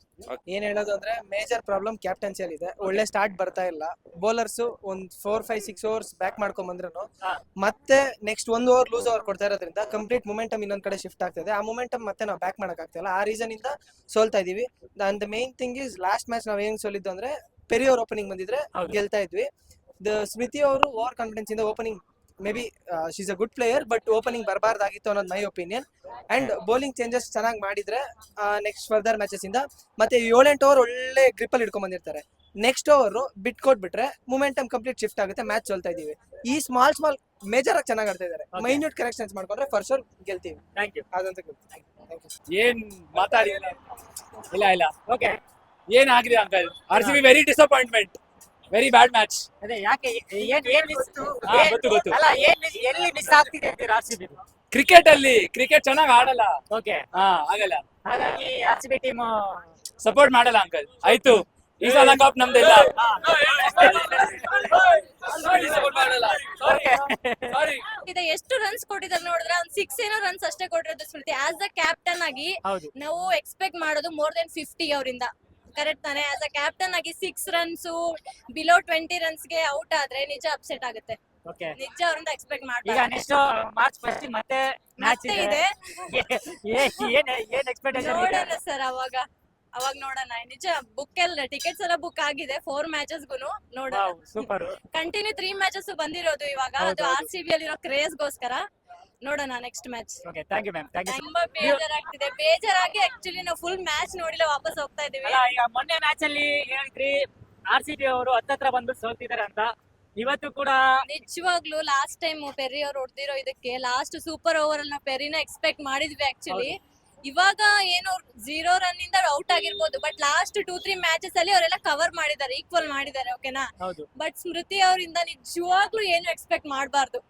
ಏನ್ ಹೇಳೋದು ಅಂದ್ರೆ ಮೇಜರ್ ಪ್ರಾಬ್ಲಮ್ ಕ್ಯಾಪ್ಟನ್ಸಿಯಲ್ಲಿ ಇದೆ. ಒಳ್ಳೆ ಸ್ಟಾರ್ಟ್ ಬರ್ತಾ ಇಲ್ಲ. ಬೌಲರ್ಸ್ ಒಂದ್ four five six overs back ಮಾಡ್ಕೊಂಡ್ ಬಂದ್ರು ಹಾ. ಮತ್ತೆ ನೆಕ್ಸ್ಟ್ ಒಂದ್ ಓವರ್ ಲೂಸ್ ಓವರ್ ಕೊಡ್ತಾ ಇರೋದ್ರಿಂದ ಕಂಪ್ಲೀಟ್ ಮೊಮೆಂಟಮ್ ಇನ್ನೊಂದ್ ಕಡೆ ಶಿಫ್ಟ್ ಆಗ್ತದೆ ಆ ಮೊಮೆಂಟಮ್ ಮತ್ತೆ ನಾವು ಬ್ಯಾಕ್ ಮಾಡಕ್ ಆಗ್ತಿಲ್ಲ ಆ ರೀಸನ್ ಇಂದ ಸೋಲ್ತಾ ಇದೀವಿ. The main thing is last match ನಾವ್ ಏನ್ ಸೋಲಿದ್ದು ಅಂದ್ರೆ ಪೆರಿಯೋರ್ ಓಪನಿಂಗ್ ಬಂದಿದ್ರೆ ಹೌದು. ಗೆಲ್ತಾ ಇದ್ವಿ. ದ ಸ್ಮೃತಿ ಅವರು ಓವರ್ ಕಾನ್ಫಿಡೆನ್ಸ್ ಇಂದ opening maybe she's a good player but opening ಬರಬಾರ್ದಾಗಿತ್ತು ಅನ್ನೋದು my opinion and bowling changes ಚೆನ್ನಾಗಿ ಮಾಡಿದ್ರೆ ನೆಕ್ಸ್ಟ್ ಫರ್ದರ್ ಮ್ಯಾಚಸ್ ಇಂದ ಮತ್ತೆ ಏಳೆಂಟು ಓವರ್ ಒಳ್ಳೆ ಗ್ರಿಪ್ ಅಲ್ಲಿ ಇಟ್ಕೊಂಡ್ ಬಂದಿರ್ತಾರೆ. ನೆಕ್ಸ್ಟ್ ಓವರ್ ಬಿಟ್ ಕೊಟ್ಬಿಟ್ರೆ ಮೂಮೆಂಟಮ್ ಕಂಪ್ಲೀಟ್ ಶಿಫ್ಟ್ ಆಗುತ್ತೆ ಮ್ಯಾಚ್ ಸೋಲ್ತಾ ಇದೀವಿ ಈ ಸ್ಮಾಲ್ ಸ್ಮಾಲ್ ಮೇಜರ್ ಆಗಿ ಚೆನ್ನಾಗಿ ಆಡ್ತಾ ಇದಾರೆ. ಮೈನ್ಯೂಟ್ ಕರೆಕ್ಷನ್ಸ್ ಮಾಡ್ಕೊಂಡ್ರೆ ಫರ್ ಶೋರ್ ಗೆಲ್ತೀವಿ. ಥ್ಯಾಂಕ್ ಯು ಅದಂತ ಏನ್ ಮಾತಾಡಿ? ಇಲ್ಲ ಇಲ್ಲ. ಓಕೆ ಏನ್ ಆಗಿದೆ uncle R C B very disappointment very bad match ಅದೇ ಯಾಕೆ ಏನ್ ಏನ್ miss- ಹಾ, ಏನ್- ಗೊತ್ತು, ಗೊತ್ತು. ಅಲ್ಲ ಏನ್ miss- ಎಲ್ಲಿ ಮಿಸ್ ಆಗ್ತಿದೆ ಅಂತೀರಾ ಆರ್ ಸಿ ಬಿ ಕ್ರಿಕೆಟ್ ಅಲ್ಲಿ ಕ್ರಿಕೆಟ್ ಚೆನ್ನಾಗಿ ಆಡಲ್ಲ. ಓಕೆ. ಹಾ ಆಗಲ್ಲ. ಹಾಗಾಗಿ R C B team support ಮಾಡಲ್ಲ ಅಂಕಲ್ ಆಯ್ತು. ಈ ಸಲ ಕಪ್ ನಮ್ದೆಲ್ಲ ಇದೆ ಎಷ್ಟು ರನ್ಸ್ ಕೊಟ್ಟಿದ್ದಾರೆ ನೋಡಿದ್ರೆ ಒಂದ್ ಸಿಕ್ಸ್ ಏನೋ ರನ್ಸ್ ಅಷ್ಟೇ ಕೊಟ್ಟಿರೋದು ಸ್ಮೃತಿ. ಆಸ್ ದ ಕ್ಯಾಪ್ಟನ್ ಆಗಿ ಹೌದು. ನಾವು ಎಕ್ಸ್ಪೆಕ್ಟ್ ಮಾಡೋದು ಮೋರ್ ದೆನ್ ಫಿಫ್ಟಿ ಅವರಿಂದ. ಕರೆಕ್ಟ್ ತಾನೆ. ಆಸ್ ಅ ಕ್ಯಾಪ್ಟನ್ ಆಗಿ ಸಿಕ್ಸ್ ರನ್ಸ್ ಬಿಲೋ ಟ್ವೆಂಟಿ ರನ್ಸ್ಗೆ ಔಟ್ ಆದ್ರೆ ನಿಜ ಅಪ್ಸೆಟ್ ಆಗುತ್ತೆ. ಓಕೆ ನಿಜ ಅವ್ರಿಂದ ಎಕ್ಸ್ಪೆಕ್ಟ್ ಈಗ ಮಾಡ್ತಾರೆ ನೆಕ್ಸ್ಟ್ ಮಾರ್ಚ್ ಫಸ್ಟ್ ಮತ್ತೆ ಮ್ಯಾಚ್ ಮತ್ತೆ ಇದೆ. ಇದೆ. *laughs* ಏ- ಏನ್ ಏನ್ ಎಕ್ಸ್ಪೆಕ್ಟೇಷನ್ ಇದೆ? ನೋಡೋಣ ಸರ್ ಅವಾಗ. ಅವಾಗ ನೋಡೋಣ. ನಿಜ ಬುಕ್ ಎಲ್ಲ ಟಿಕೆಟ್ಸ್ ಎಲ್ಲ ಬುಕ್ ಆಗಿದೆ. ಫೋರ್ ಮ್ಯಾಚಸ್ಗೂ ನೋಡೋಣ. ಸೂಪರ್ ಕಂಟಿನ್ಯೂ ತ್ರೀ ಮ್ಯಾಚಸ್ ಬಂದಿರೋದು ಇವಾಗ. ಅದು ಹೌದು. ಆರ್ ಸಿ ಬಿ ಅಲ್ಲಿರೋ ಕ್ರೇಜ್ ಗೋಸ್ಕರ. ನೋಡೋಣ next match okay thank you ma'am thank you ತುಂಬಾ ಬೇಜಾರಾಗ್ತಿದೆ ಬೇಜಾರಾಗಿ ಆಕ್ಚುಲಿ ನಾವು ಫುಲ್ ಮ್ಯಾಚ್ ನೋಡಿಲ್ಲ ವಾಪಸ್ ಹೋಗ್ತಾ ಇದೀವಿ ಅಲ್ಲ ಈಗ ಮೊನ್ನೆ ಮ್ಯಾಚ್ ಅಲ್ಲಿ ಹೇಳಿದ್ರಿ ಆರ್ ಸಿ ಬಿ ಅವರು ಹತ್ತತ್ರ ಬಂದು ಸೋಲ್ತಿದ್ದಾರೆ ಅಂತ. ಇವತ್ತು ಕೂಡ ನಿಜವಾಗ್ಲೂ ಲಾಸ್ಟ್ ಟೈಮ್ ಪೆರಿ ಅವ್ರು ಹೊಡೆದಿರೋ ಇದಕ್ಕೆ ಲಾಸ್ಟ್ ಸೂಪರ್ ಓವರ್ ಅಲ್ಲಿ ನಾವು ಪೆರಿನ ಎಕ್ಸ್ಪೆಕ್ಟ್ ಮಾಡಿದ್ವಿ ಆಕ್ಚುಲಿ ಇವಾಗ ಏನು ಜೀರೋ ರನ್ ಇಂದ ಔಟ್ ಆಗಿರ್ಬೋದು but last two three matches ಅಲ್ಲಿ ಅವರೆಲ್ಲ ಕವರ್ ಮಾಡಿದ್ದಾರೆ ಈಕ್ವಲ್ ಮಾಡಿದ್ದಾರೆ ಓಕೆನಾ ಹೌದು. ಬಟ್ ಸ್ಮೃತಿ ಅವರಿಂದ ನಿಜವಾಗ್ಲೂ ಏನು ಎಕ್ಸ್ಪೆಕ್ಟ್ ಮಾಡಬಾರ್ದು.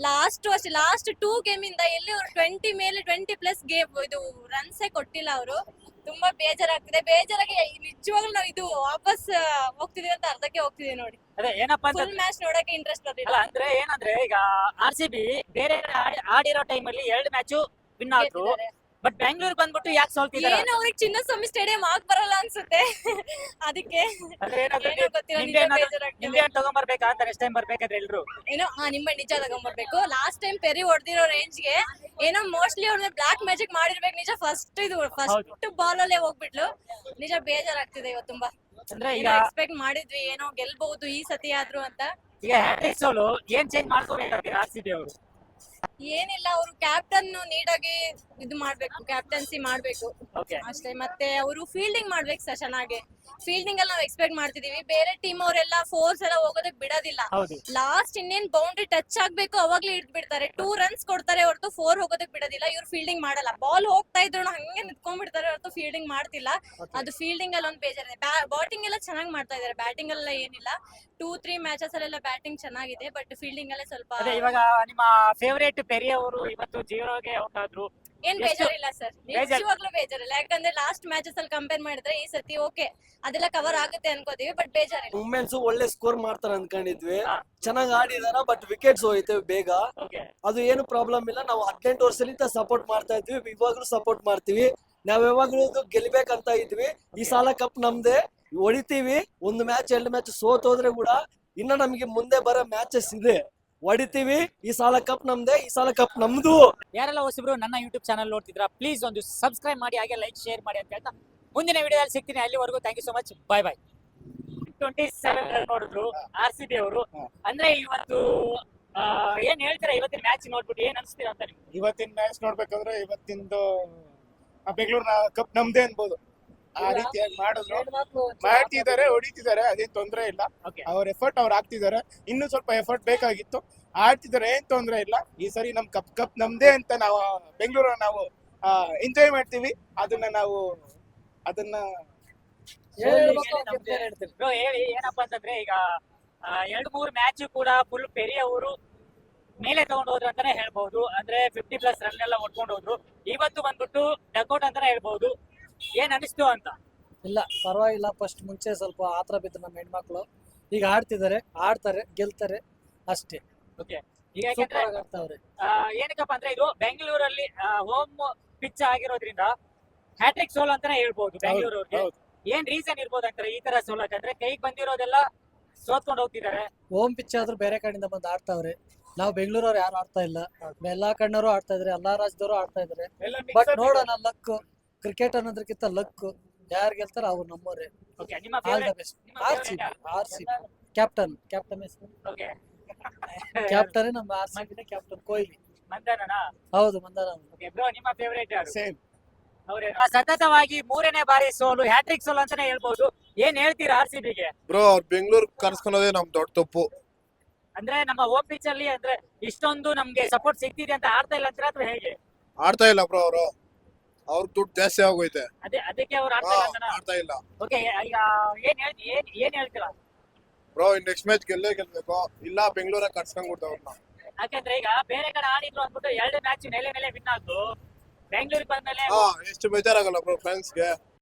ಲಾಸ್ಟ್ ಅಷ್ಟೇ ಲಾಸ್ಟ್ ಟೂ ಗೇಮ್ ಇಂದ ಎಲ್ಲಿ ಅವ್ರು ಟ್ವೆಂಟಿ ಮೇಲೆ ಟ್ವೆಂಟಿ ಪ್ಲಸ್ ಗೇಮ್ ಇದು ರನ್ಸೇ ಕೊಟ್ಟಿಲ್ಲ ಅವರು. ತುಂಬಾ ಬೇಜಾರಾಗ್ತಿದೆ. ಬೇಜಾರಾಗಿ ನಿಜವಾಗ್ಲೂ ನಾವು ಇದು ವಾಪಸ್ ಹೋಗ್ತಿದೀವಿ ಅಂತ ಅರ್ಧಕ್ಕೆ ಹೋಗ್ತಿದೀವಿ ನೋಡಿ. ಅದೇ ಏನಪ್ಪಾ ಫುಲ್ ಮ್ಯಾಚ್ ನೋಡಕ್ಕೆ ಇಂಟ್ರೆಸ್ಟ್ ಅಲ್ಲ ಅಂದ್ರೆ ಏನಂದ್ರೆ ಈಗ ಆರ್ ಸಿ ಬಿ ಬೇರೆ ಆಡಿ- ಆಡಿರೋ ಟೈಮ್ ಅಲ್ಲಿ ಎರಡು ಮ್ಯಾಚು ವಿನ್ ಆದ್ರು. ಗೆದ್ದಿದ್ದಾರೆ. ಬಟ್ ಬೆಂಗಳೂರು ಬಂದ್ಬಿಟ್ಟು ಯಾಕೆ ಸೋಲ್ತಿದ್ದಾರೆ ಏನೋ ಅವ್ರಿಗೆ ಚಿನ್ನಸ್ವಾಮಿ ಸ್ಟೇಡಿಯಂ ಆಗ್ ಬರಲ್ಲ ಅನ್ಸುತ್ತೆ. ಅದಕ್ಕೆ ಏನೋ ಗೊತ್ತಿಲ್ಲ ನಿಜ ಬೇಜಾರಾಗ್ತಿದೆ. ತಗೊಂಬರ್ಬೇಕಾ? ಅಂತ ನೆಕ್ಸ್ಟ್ ಟೈಮ್ ಬರ್ಬೇಕಾದ್ರೆ ಎಲ್ರು. ಏನೋ ಆ ನಿಮ್ಮ ನಿಜ ತಗೊಂಡ್ಬರ್ಬೇಕು ಲಾಸ್ಟ್ ಟೈಮ್ ಪೆರಿ ಹೊಡೆದಿರೋ ರೇಂಜ್ಗೆ ಏನೋ ಮೋಸ್ಟ್ಲಿ ಅವ್ರನ್ನ ಬ್ಲಾಕ್ ಮ್ಯಾಜಿಕ್ ಮಾಡಿರ್ಬೇಕು. ನಿಜ ಫಸ್ಟ್ ಇದು ಫಸ್ಟ್ ಬಾಲ್ ಅಲ್ಲೇ ಹೋಗ್ಬಿಟ್ಲು. ನಿಜ ಬೇಜಾರಾಗ್ತಿದೆ ಇವತ್ತು ತುಂಬಾ. ಅಂದ್ರೆ ಈಗ ಎಕ್ಸ್ಪೆಕ್ಟ್ ಮಾಡಿದ್ವಿ ಏನೋ ಗೆಲ್ಬಹುದು ಈ ಸತಿ ಆದ್ರೂ ಅಂತ. ಈಗ ಹ್ಯಾಟ್ರಿಕ್ ಸೋಲು ಏನ್ ಚೇಂಜ್ ಮಾಡ್ಕೋಬೇಕಾಗ್ತದೆ ಆರ್ ಸಿ ಬಿ ಅವರು. ಏನಿಲ್ಲ ಅವರು ಕ್ಯಾಪ್ಟನ್ ನೀಡಾಗಿ ಇದು ಮಾಡ್ಬೇಕು ಕ್ಯಾಪ್ಟನ್ಸಿ ಮಾಡ್ಬೇಕು. ಅಷ್ಟೇ ಮತ್ತೆ ಅವರು ಫೀಲ್ಡಿಂಗ್ ಮಾಡ್ಬೇಕು ಸರ್ ಚೆನ್ನಾಗಿ. ಫೀಲ್ಡಿಂಗ್ ಅಲ್ಲಿ ನಾವು ಎಕ್ಸ್ಪೆಕ್ಟ್ ಮಾಡ್ತಿದೀವಿ. ಬೇರೆ ಟೀಮ್ ಅವರೆಲ್ಲ ಫೋರ್ಸ್ ಎಲ್ಲ ಹೋಗೋದಕ್ ಬಿಡೋದಿಲ್ಲ. ಹೌದು. ಲಾಸ್ಟ್ ಇನ್ನೇನ್ ಬೌಂಡ್ರಿ ಟಚ್ ಆಗ್ಬೇಕು ಅವಾಗ್ಲೇ ಹಿಡ್ದು ಬಿಡ್ತಾರೆ ಟೂ ರನ್ಸ್ ಕೊಡ್ತಾರೆ ಹೊರತು ಫೋರ್ ಹೋಗೋದಕ್ ಬಿಡೋದಿಲ್ಲ. ಇವ್ರು ಫೀಲ್ಡಿಂಗ್ ಮಾಡಲ್ಲ. ಬಾಲ್ ಹೋಗ್ತಾ ಇದ್ರು ಹಂಗೆ ನಿತ್ಕೊಂಡ್ಬಿಡ್ತಾರೆ ಹೊರತು ಫೀಲ್ಡಿಂಗ್ ಮಾಡ್ತಿಲ್ಲ. ಅದು ಫೀಲ್ಡಿಂಗ್ ಅಲ್ಲಿ ಒಂದು ಬೇಜಾರಿದೆ. ಬ್ಯಾಟಿಂಗ್ ಎಲ್ಲ ಚೆನ್ನಾಗಿ ಮಾಡ್ತಾ ಇದಾರೆ. ಬ್ಯಾಟಿಂಗ್ ಎಲ್ಲ ಏನಿಲ್ಲ. ಟೂ ತ್ರೀ ಮ್ಯಾಚಸ್ ಅಲ್ಲೆಲ್ಲ ಬ್ಯಾಟಿಂಗ್ ಚೆನ್ನಾಗಿದೆ ಬಟ್ ಫೀಲ್ಡಿಂಗ್ ಅಲ್ಲೇ ಸ್ವಲ್ಪ ಅದೇ ಇವಾಗ ನಿಮ್ಮ ಫೇವರೇಟ್ ಅವರು ಇವತ್ತು ಜೀರೋಗೆ ಔಟ್ ಆದ್ರು ಏನ್ ಬೇಜಾರಿಲ್ಲ ಸರ್. ಬೇಜಾರ್- ನಿಜವಾಗ್ಲೂ ಬೇಜಾರಿಲ್ಲ. ಯಾಕಂದ್ರೆ ಲಾಸ್ಟ್ ಮ್ಯಾಚಸ್ ಅಲ್ಲಿ ಕಂಪೇರ್ ಮಾಡಿದ್ರೆ ಈ ಸತಿ ಓಕೆ ಅದೆಲ್ಲ ಕವರ್ ಆಗುತ್ತೆ ಅನ್ಕೋತೀವಿ ಬಟ್ ಬೇಜಾರಿಲ್ಲ. ವುಮೆನ್ಸ್ ಒಳ್ಳೆ ಸ್ಕೋರ್ ಮಾಡ್ತಾರೆ ಅನ್ಕೊಂಡಿದ್ವಿ. ಚೆನ್ನಾಗಿ ಆಡಿದಾರ ಬಟ್ ವಿಕೆಟ್ಸ್ ಹೋಯ್ತು ಬೇಗ. ಅದು ಏನು ಪ್ರಾಬ್ಲಮ್ ಇಲ್ಲ. ನಾವು ಹದಿನೆಂಟು ವರ್ಷದಿಂದ ಸಪೋರ್ಟ್ ಮಾಡ್ತಾ ಇದ್ವಿ. ಇವಾಗ್ಲೂ ಸಪೋರ್ಟ್ ಮಾಡ್ತೀವಿ. ನಾವ್ ಯಾವಾಗ್ಲೂ ಗೆಲ್ಬೇಕಂತ ಇದ್ವಿ. ಈ ಸಾಲ ಕಪ್ ನಮ್ದೆ. ಹೊಡಿತೀವಿ. ಒಂದು ಮ್ಯಾಚ್ ಎರಡು ಮ್ಯಾಚ್ ಸೋತೋದ್ರೆ ಕೂಡ ಇನ್ನ ನಮ್ಗೆ ಮುಂದೆ ಬರೋ ಮ್ಯಾಚಸ್ ಇದೆ. ಹೊಡಿತೀವಿ. ಈ ಸಾಲ ಕಪ್ ನಮ್ದೆ ಈ ಸಾಲ ಕಪ್ ನಮ್ದು. ಯಾರೆಲ್ಲ ಹೊಸಬ್ರು ನನ್ನ ಯೂಟ್ಯೂಬ್ ಚಾನಲ್ ನೋಡ್ತಿದ್ರ ಪ್ಲೀಸ್ ಒಂದು ಸಬ್ಸ್ಕ್ರೈಬ್ ಮಾಡಿ ಹಾಗೆ ಲೈಕ್ ಶೇರ್ ಮಾಡಿ ಅಂತ ಹೇಳ್ತಾ ಮುಂದಿನ ವಿಡಿಯೋದಲ್ಲಿ ಸಿಗ್ತೀನಿ. ಅಲ್ಲಿವರೆಗೂ thank you so much bye bye twenty seven run ನೋಡಿದ್ರು ಆರ್ ಸಿ ಬಿ ಅವರು. ಅಂದ್ರೆ ಇವತ್ತು ಆ, ಏನ್ ಹೇಳ್ತೀರಾ ಇವತ್ತಿನ ಮ್ಯಾಚ್ ನೋಡ್ಬಿಟ್ಟು ಏನ್ ಅನ್ಸ್ತೀರಾ ಅಂತ ನಿಮ್ಗೆ? ಇವತ್ತಿನ ಮ್ಯಾಚ್ ನೋಡ್ಬೇಕಂದ್ರೆ ಇವತ್ತಿಂದು ಬೆಂಗಳೂರಿನ ಕಪ್ ನಮ್ದೇ ಅನ್ಬೋದು. ಆ ರೀತಿಯಾಗಿ ಮಾಡಿದ್ರು. ಮಾಡ್ತಿದ್ದಾರೆ ಹೊಡಿತಿದ್ದಾರೆ ಅದೇನ್ ತೊಂದ್ರೆ ಇಲ್ಲ. ಓಕೆ ಅವ್ರ ಎಫರ್ಟ್ ಅವ್ರು ಹಾಕ್ತಿದ್ದಾರೆ. ಇನ್ನು ಸ್ವಲ್ಪ ಎಫರ್ಟ್ ಬೇಕಾಗಿತ್ತು. ಆಡ್ತಿದ್ದಾರೆ ಏನ್ ತೊಂದ್ರೆ ಇಲ್ಲ. ಈ ಸರಿ ನಮ್ ಕಪ್ ಕಪ್ ನಮ್ದೇ ಅಂತ ನಾವು ಬೆಂಗಳೂರ ನಾವು ಎಂಜಾಯ್ ಮಾಡ್ತೀವಿ. ಅದನ್ನ ನಾವು ಅದನ್ನ ಬ್ರೋ ಹೇಳಿ ಏನಪ್ಪಾ ಅಂತಂದ್ರೆ ಈಗ ಎರಡ್ ಮೂರ್ ಮ್ಯಾಚ್ ಕೂಡ ಫುಲ್ ಪೆರಿ ಅವರು ಮೇಲೆ ತಗೊಂಡು ಹೋದ್ರು ಅಂತಾನೆ ಹೇಳ್ಬಹುದು ಅಂದ್ರೆ ಫಿಫ್ಟಿ ಪ್ಲಸ್ ರನ್ ಎಲ್ಲ ಹೊಡ್ಕೊಂಡು ಹೋದ್ರು. ಇವತ್ತು ಬಂದ್ಬಿಟ್ಟು ಡಕೌಟ್ ಅಂತಾನೆ ಹೇಳ್ಬಹುದು ಏನ್ ಅನಿಸ್ತು ಅಂತ? ಇಲ್ಲ ಪರವಾಗಿಲ್ಲ. ಫಸ್ಟ್ ಮುಂಚೆ ಸ್ವಲ್ಪ ಆತರ ಬಿದ್ದು ನಮ್ಮ ಹೆಣ್ಮಕ್ಳು. ಈಗ ಆಡ್ತಿದ್ದಾರೆ ಆಡ್ತಾರೆ ಗೆಲ್ತಾರೆ ಅಷ್ಟೇ. ಓಕೆ ಈಗ ಯಾಕೆಂದ್ರೆ ಆ, ಏನಕ್ಕಪ್ಪ ಅಂದ್ರೆ ಇದು ಬೆಂಗಳೂರಲ್ಲಿ ಹೋಮ್ ಪಿಚ್ ಆಗಿರೋದ್ರಿಂದ ಹ್ಯಾಟ್ರಿಕ್ ಸೋಲ್ ಅಂತಾನೆ ಹೇಳ್ಬಹುದು ಬೆಂಗಳೂರವ್ರಿಗೆ. ಹೌದು. ಏನ್ ರೀಸನ್ ಇರ್ಬೋದು ಅಂತಾರೆ ಈ ತರ ಸೋಲಕ್ಕಂದ್ರೆ ಕೈಗೆ ಬಂದಿರೋದೆಲ್ಲ ಸೋತ್ಕೊಂಡು ಹೋಗ್ತಿದ್ದಾರೆ. ಹೋಮ್ ಪಿಚ್ ಆದ್ರೂ ಬೇರೆ ಕಡೆಯಿಂದ ಬಂದು ಆಡ್ತಾವ್ರೆ ನಾವು ಬೆಂಗಳೂರವ್ರು ಯಾರು ಆಡ್ತಾ ಇಲ್ಲ. ಎಲ್ಲಾ ಕಣ್ಣವರು ಆಡ್ತಾ ಇದ್ರೆ ಎಲ್ಲಾ ರಾಜ್ಯದವರು ಆಡ್ತಾ ಇದ್ರೆ. ಬಟ್ ನೋಡೋಣ ಲಕ್ ಕ್ರಿಕೆಟ್ ಅನ್ನೋದಕ್ಕಿಂತ ಲಕ್ ಯಾರು ಗೆಲ್ತಾರ ಅವ್ರು ನಂಬರ್ ಓಕೆ ನಿಮ್ಮ all the best R C B R C B captain captain ಹೆಸರು ಓಕೆ ಕ್ಯಾಪ್ಟನ್ ನಮ್ಮ R C B captain Kohli ಮಂದನನಾ? ಹೌದು ಮಂದಾನ ಓಕೆ ಬ್ರೋ ನಿಮ್ಮ ಫೇವರೇಟ್ ಯಾರು? ಸೇಮ್ ಅವ್ರೇ ಸತತವಾಗಿ ಮೂರನೇ ಬಾರಿ ಸೋಲು ಹ್ಯಾಟ್ರಿಕ್ ಸೋಲು ಅಂತಾನೆ ಹೇಳ್ಬಹುದು ಏನ್ ಹೇಳ್ತೀರಾ ಆರ್ ಸಿ ಬಿಗೆ ಬ್ರೋ ಅವ್ರು ಬೆಂಗಳೂರು ಕರ್ಸ್ಕೊಳೋದೇ ನಮ್ ದೊಡ್ಡ ತಪ್ಪು. ಅಂದ್ರೆ ನಮ್ಮ ಓ ಪಿಚ್ ಅಲ್ಲಿ ಅಂದ್ರೆ ಇಷ್ಟೊಂದು ನಮ್ಗೆ ಸಪೋರ್ಟ್ ಸಿಗ್ತಿದೆ ಅಂತ ಆಡ್ತಾ ಇಲ್ಲ ಅಂತೀರಾ ಅಥವಾ ಹೇಗೆ? ಆಡ್ತಾ ಇಲ್ಲ ಬ್ರೋ ಅವರು. ಅವ್ರ ದುಡ್ಡು ಜಾಸ್ತಿ ಆಗೋಯ್ತೆ. ಅದೇ ಅದಕ್ಕೆ ಅವ್ರು ಆಡ್ತಾ ಹಾ, ಇಲ್ಲ ಅಂತಾನಾ? ಆಡ್ತಾ ಇಲ್ಲ. ಓಕೆ ಈಗ ಏನ್ ಹೇಳ್ತಿ ಏನ್ ಏನ್ ಹೇಳ್ತೀರಾ? ಬ್ರೋ ನೆಕ್ಸ್ಟ್ ಮ್ಯಾಚ್ ಗೆಲ್ಲೇ ಗೆಲ್ಬೇಕು. ಇಲ್ಲ ಬೆಂಗಳೂರಾಗ ಕರ್ಸ್ಕೊಂಡ್ ಅವ್ರನ್ನ ಯಾಕಂದ್ರೆ ಈಗ ಬೇರೆ ಕಡೆ ಆಡಿದ್ರು ಅಂದ್ಬಿಟ್ಟು ಎರಡು ಮ್ಯಾಚ್ ನೆಲೆ ನೆಲೆ ವಿನ್ ಆದ್ದು ಬೆಂಗಳೂರಿಗೆ ಬಂದ್ಮೇಲೆ ಹಾ ಎಷ್ಟು ಬೇಜಾರಾಗಲ್ಲ ಬ್ರೋ ಫ್ರೆಂಡ್ಸ್ಗೆ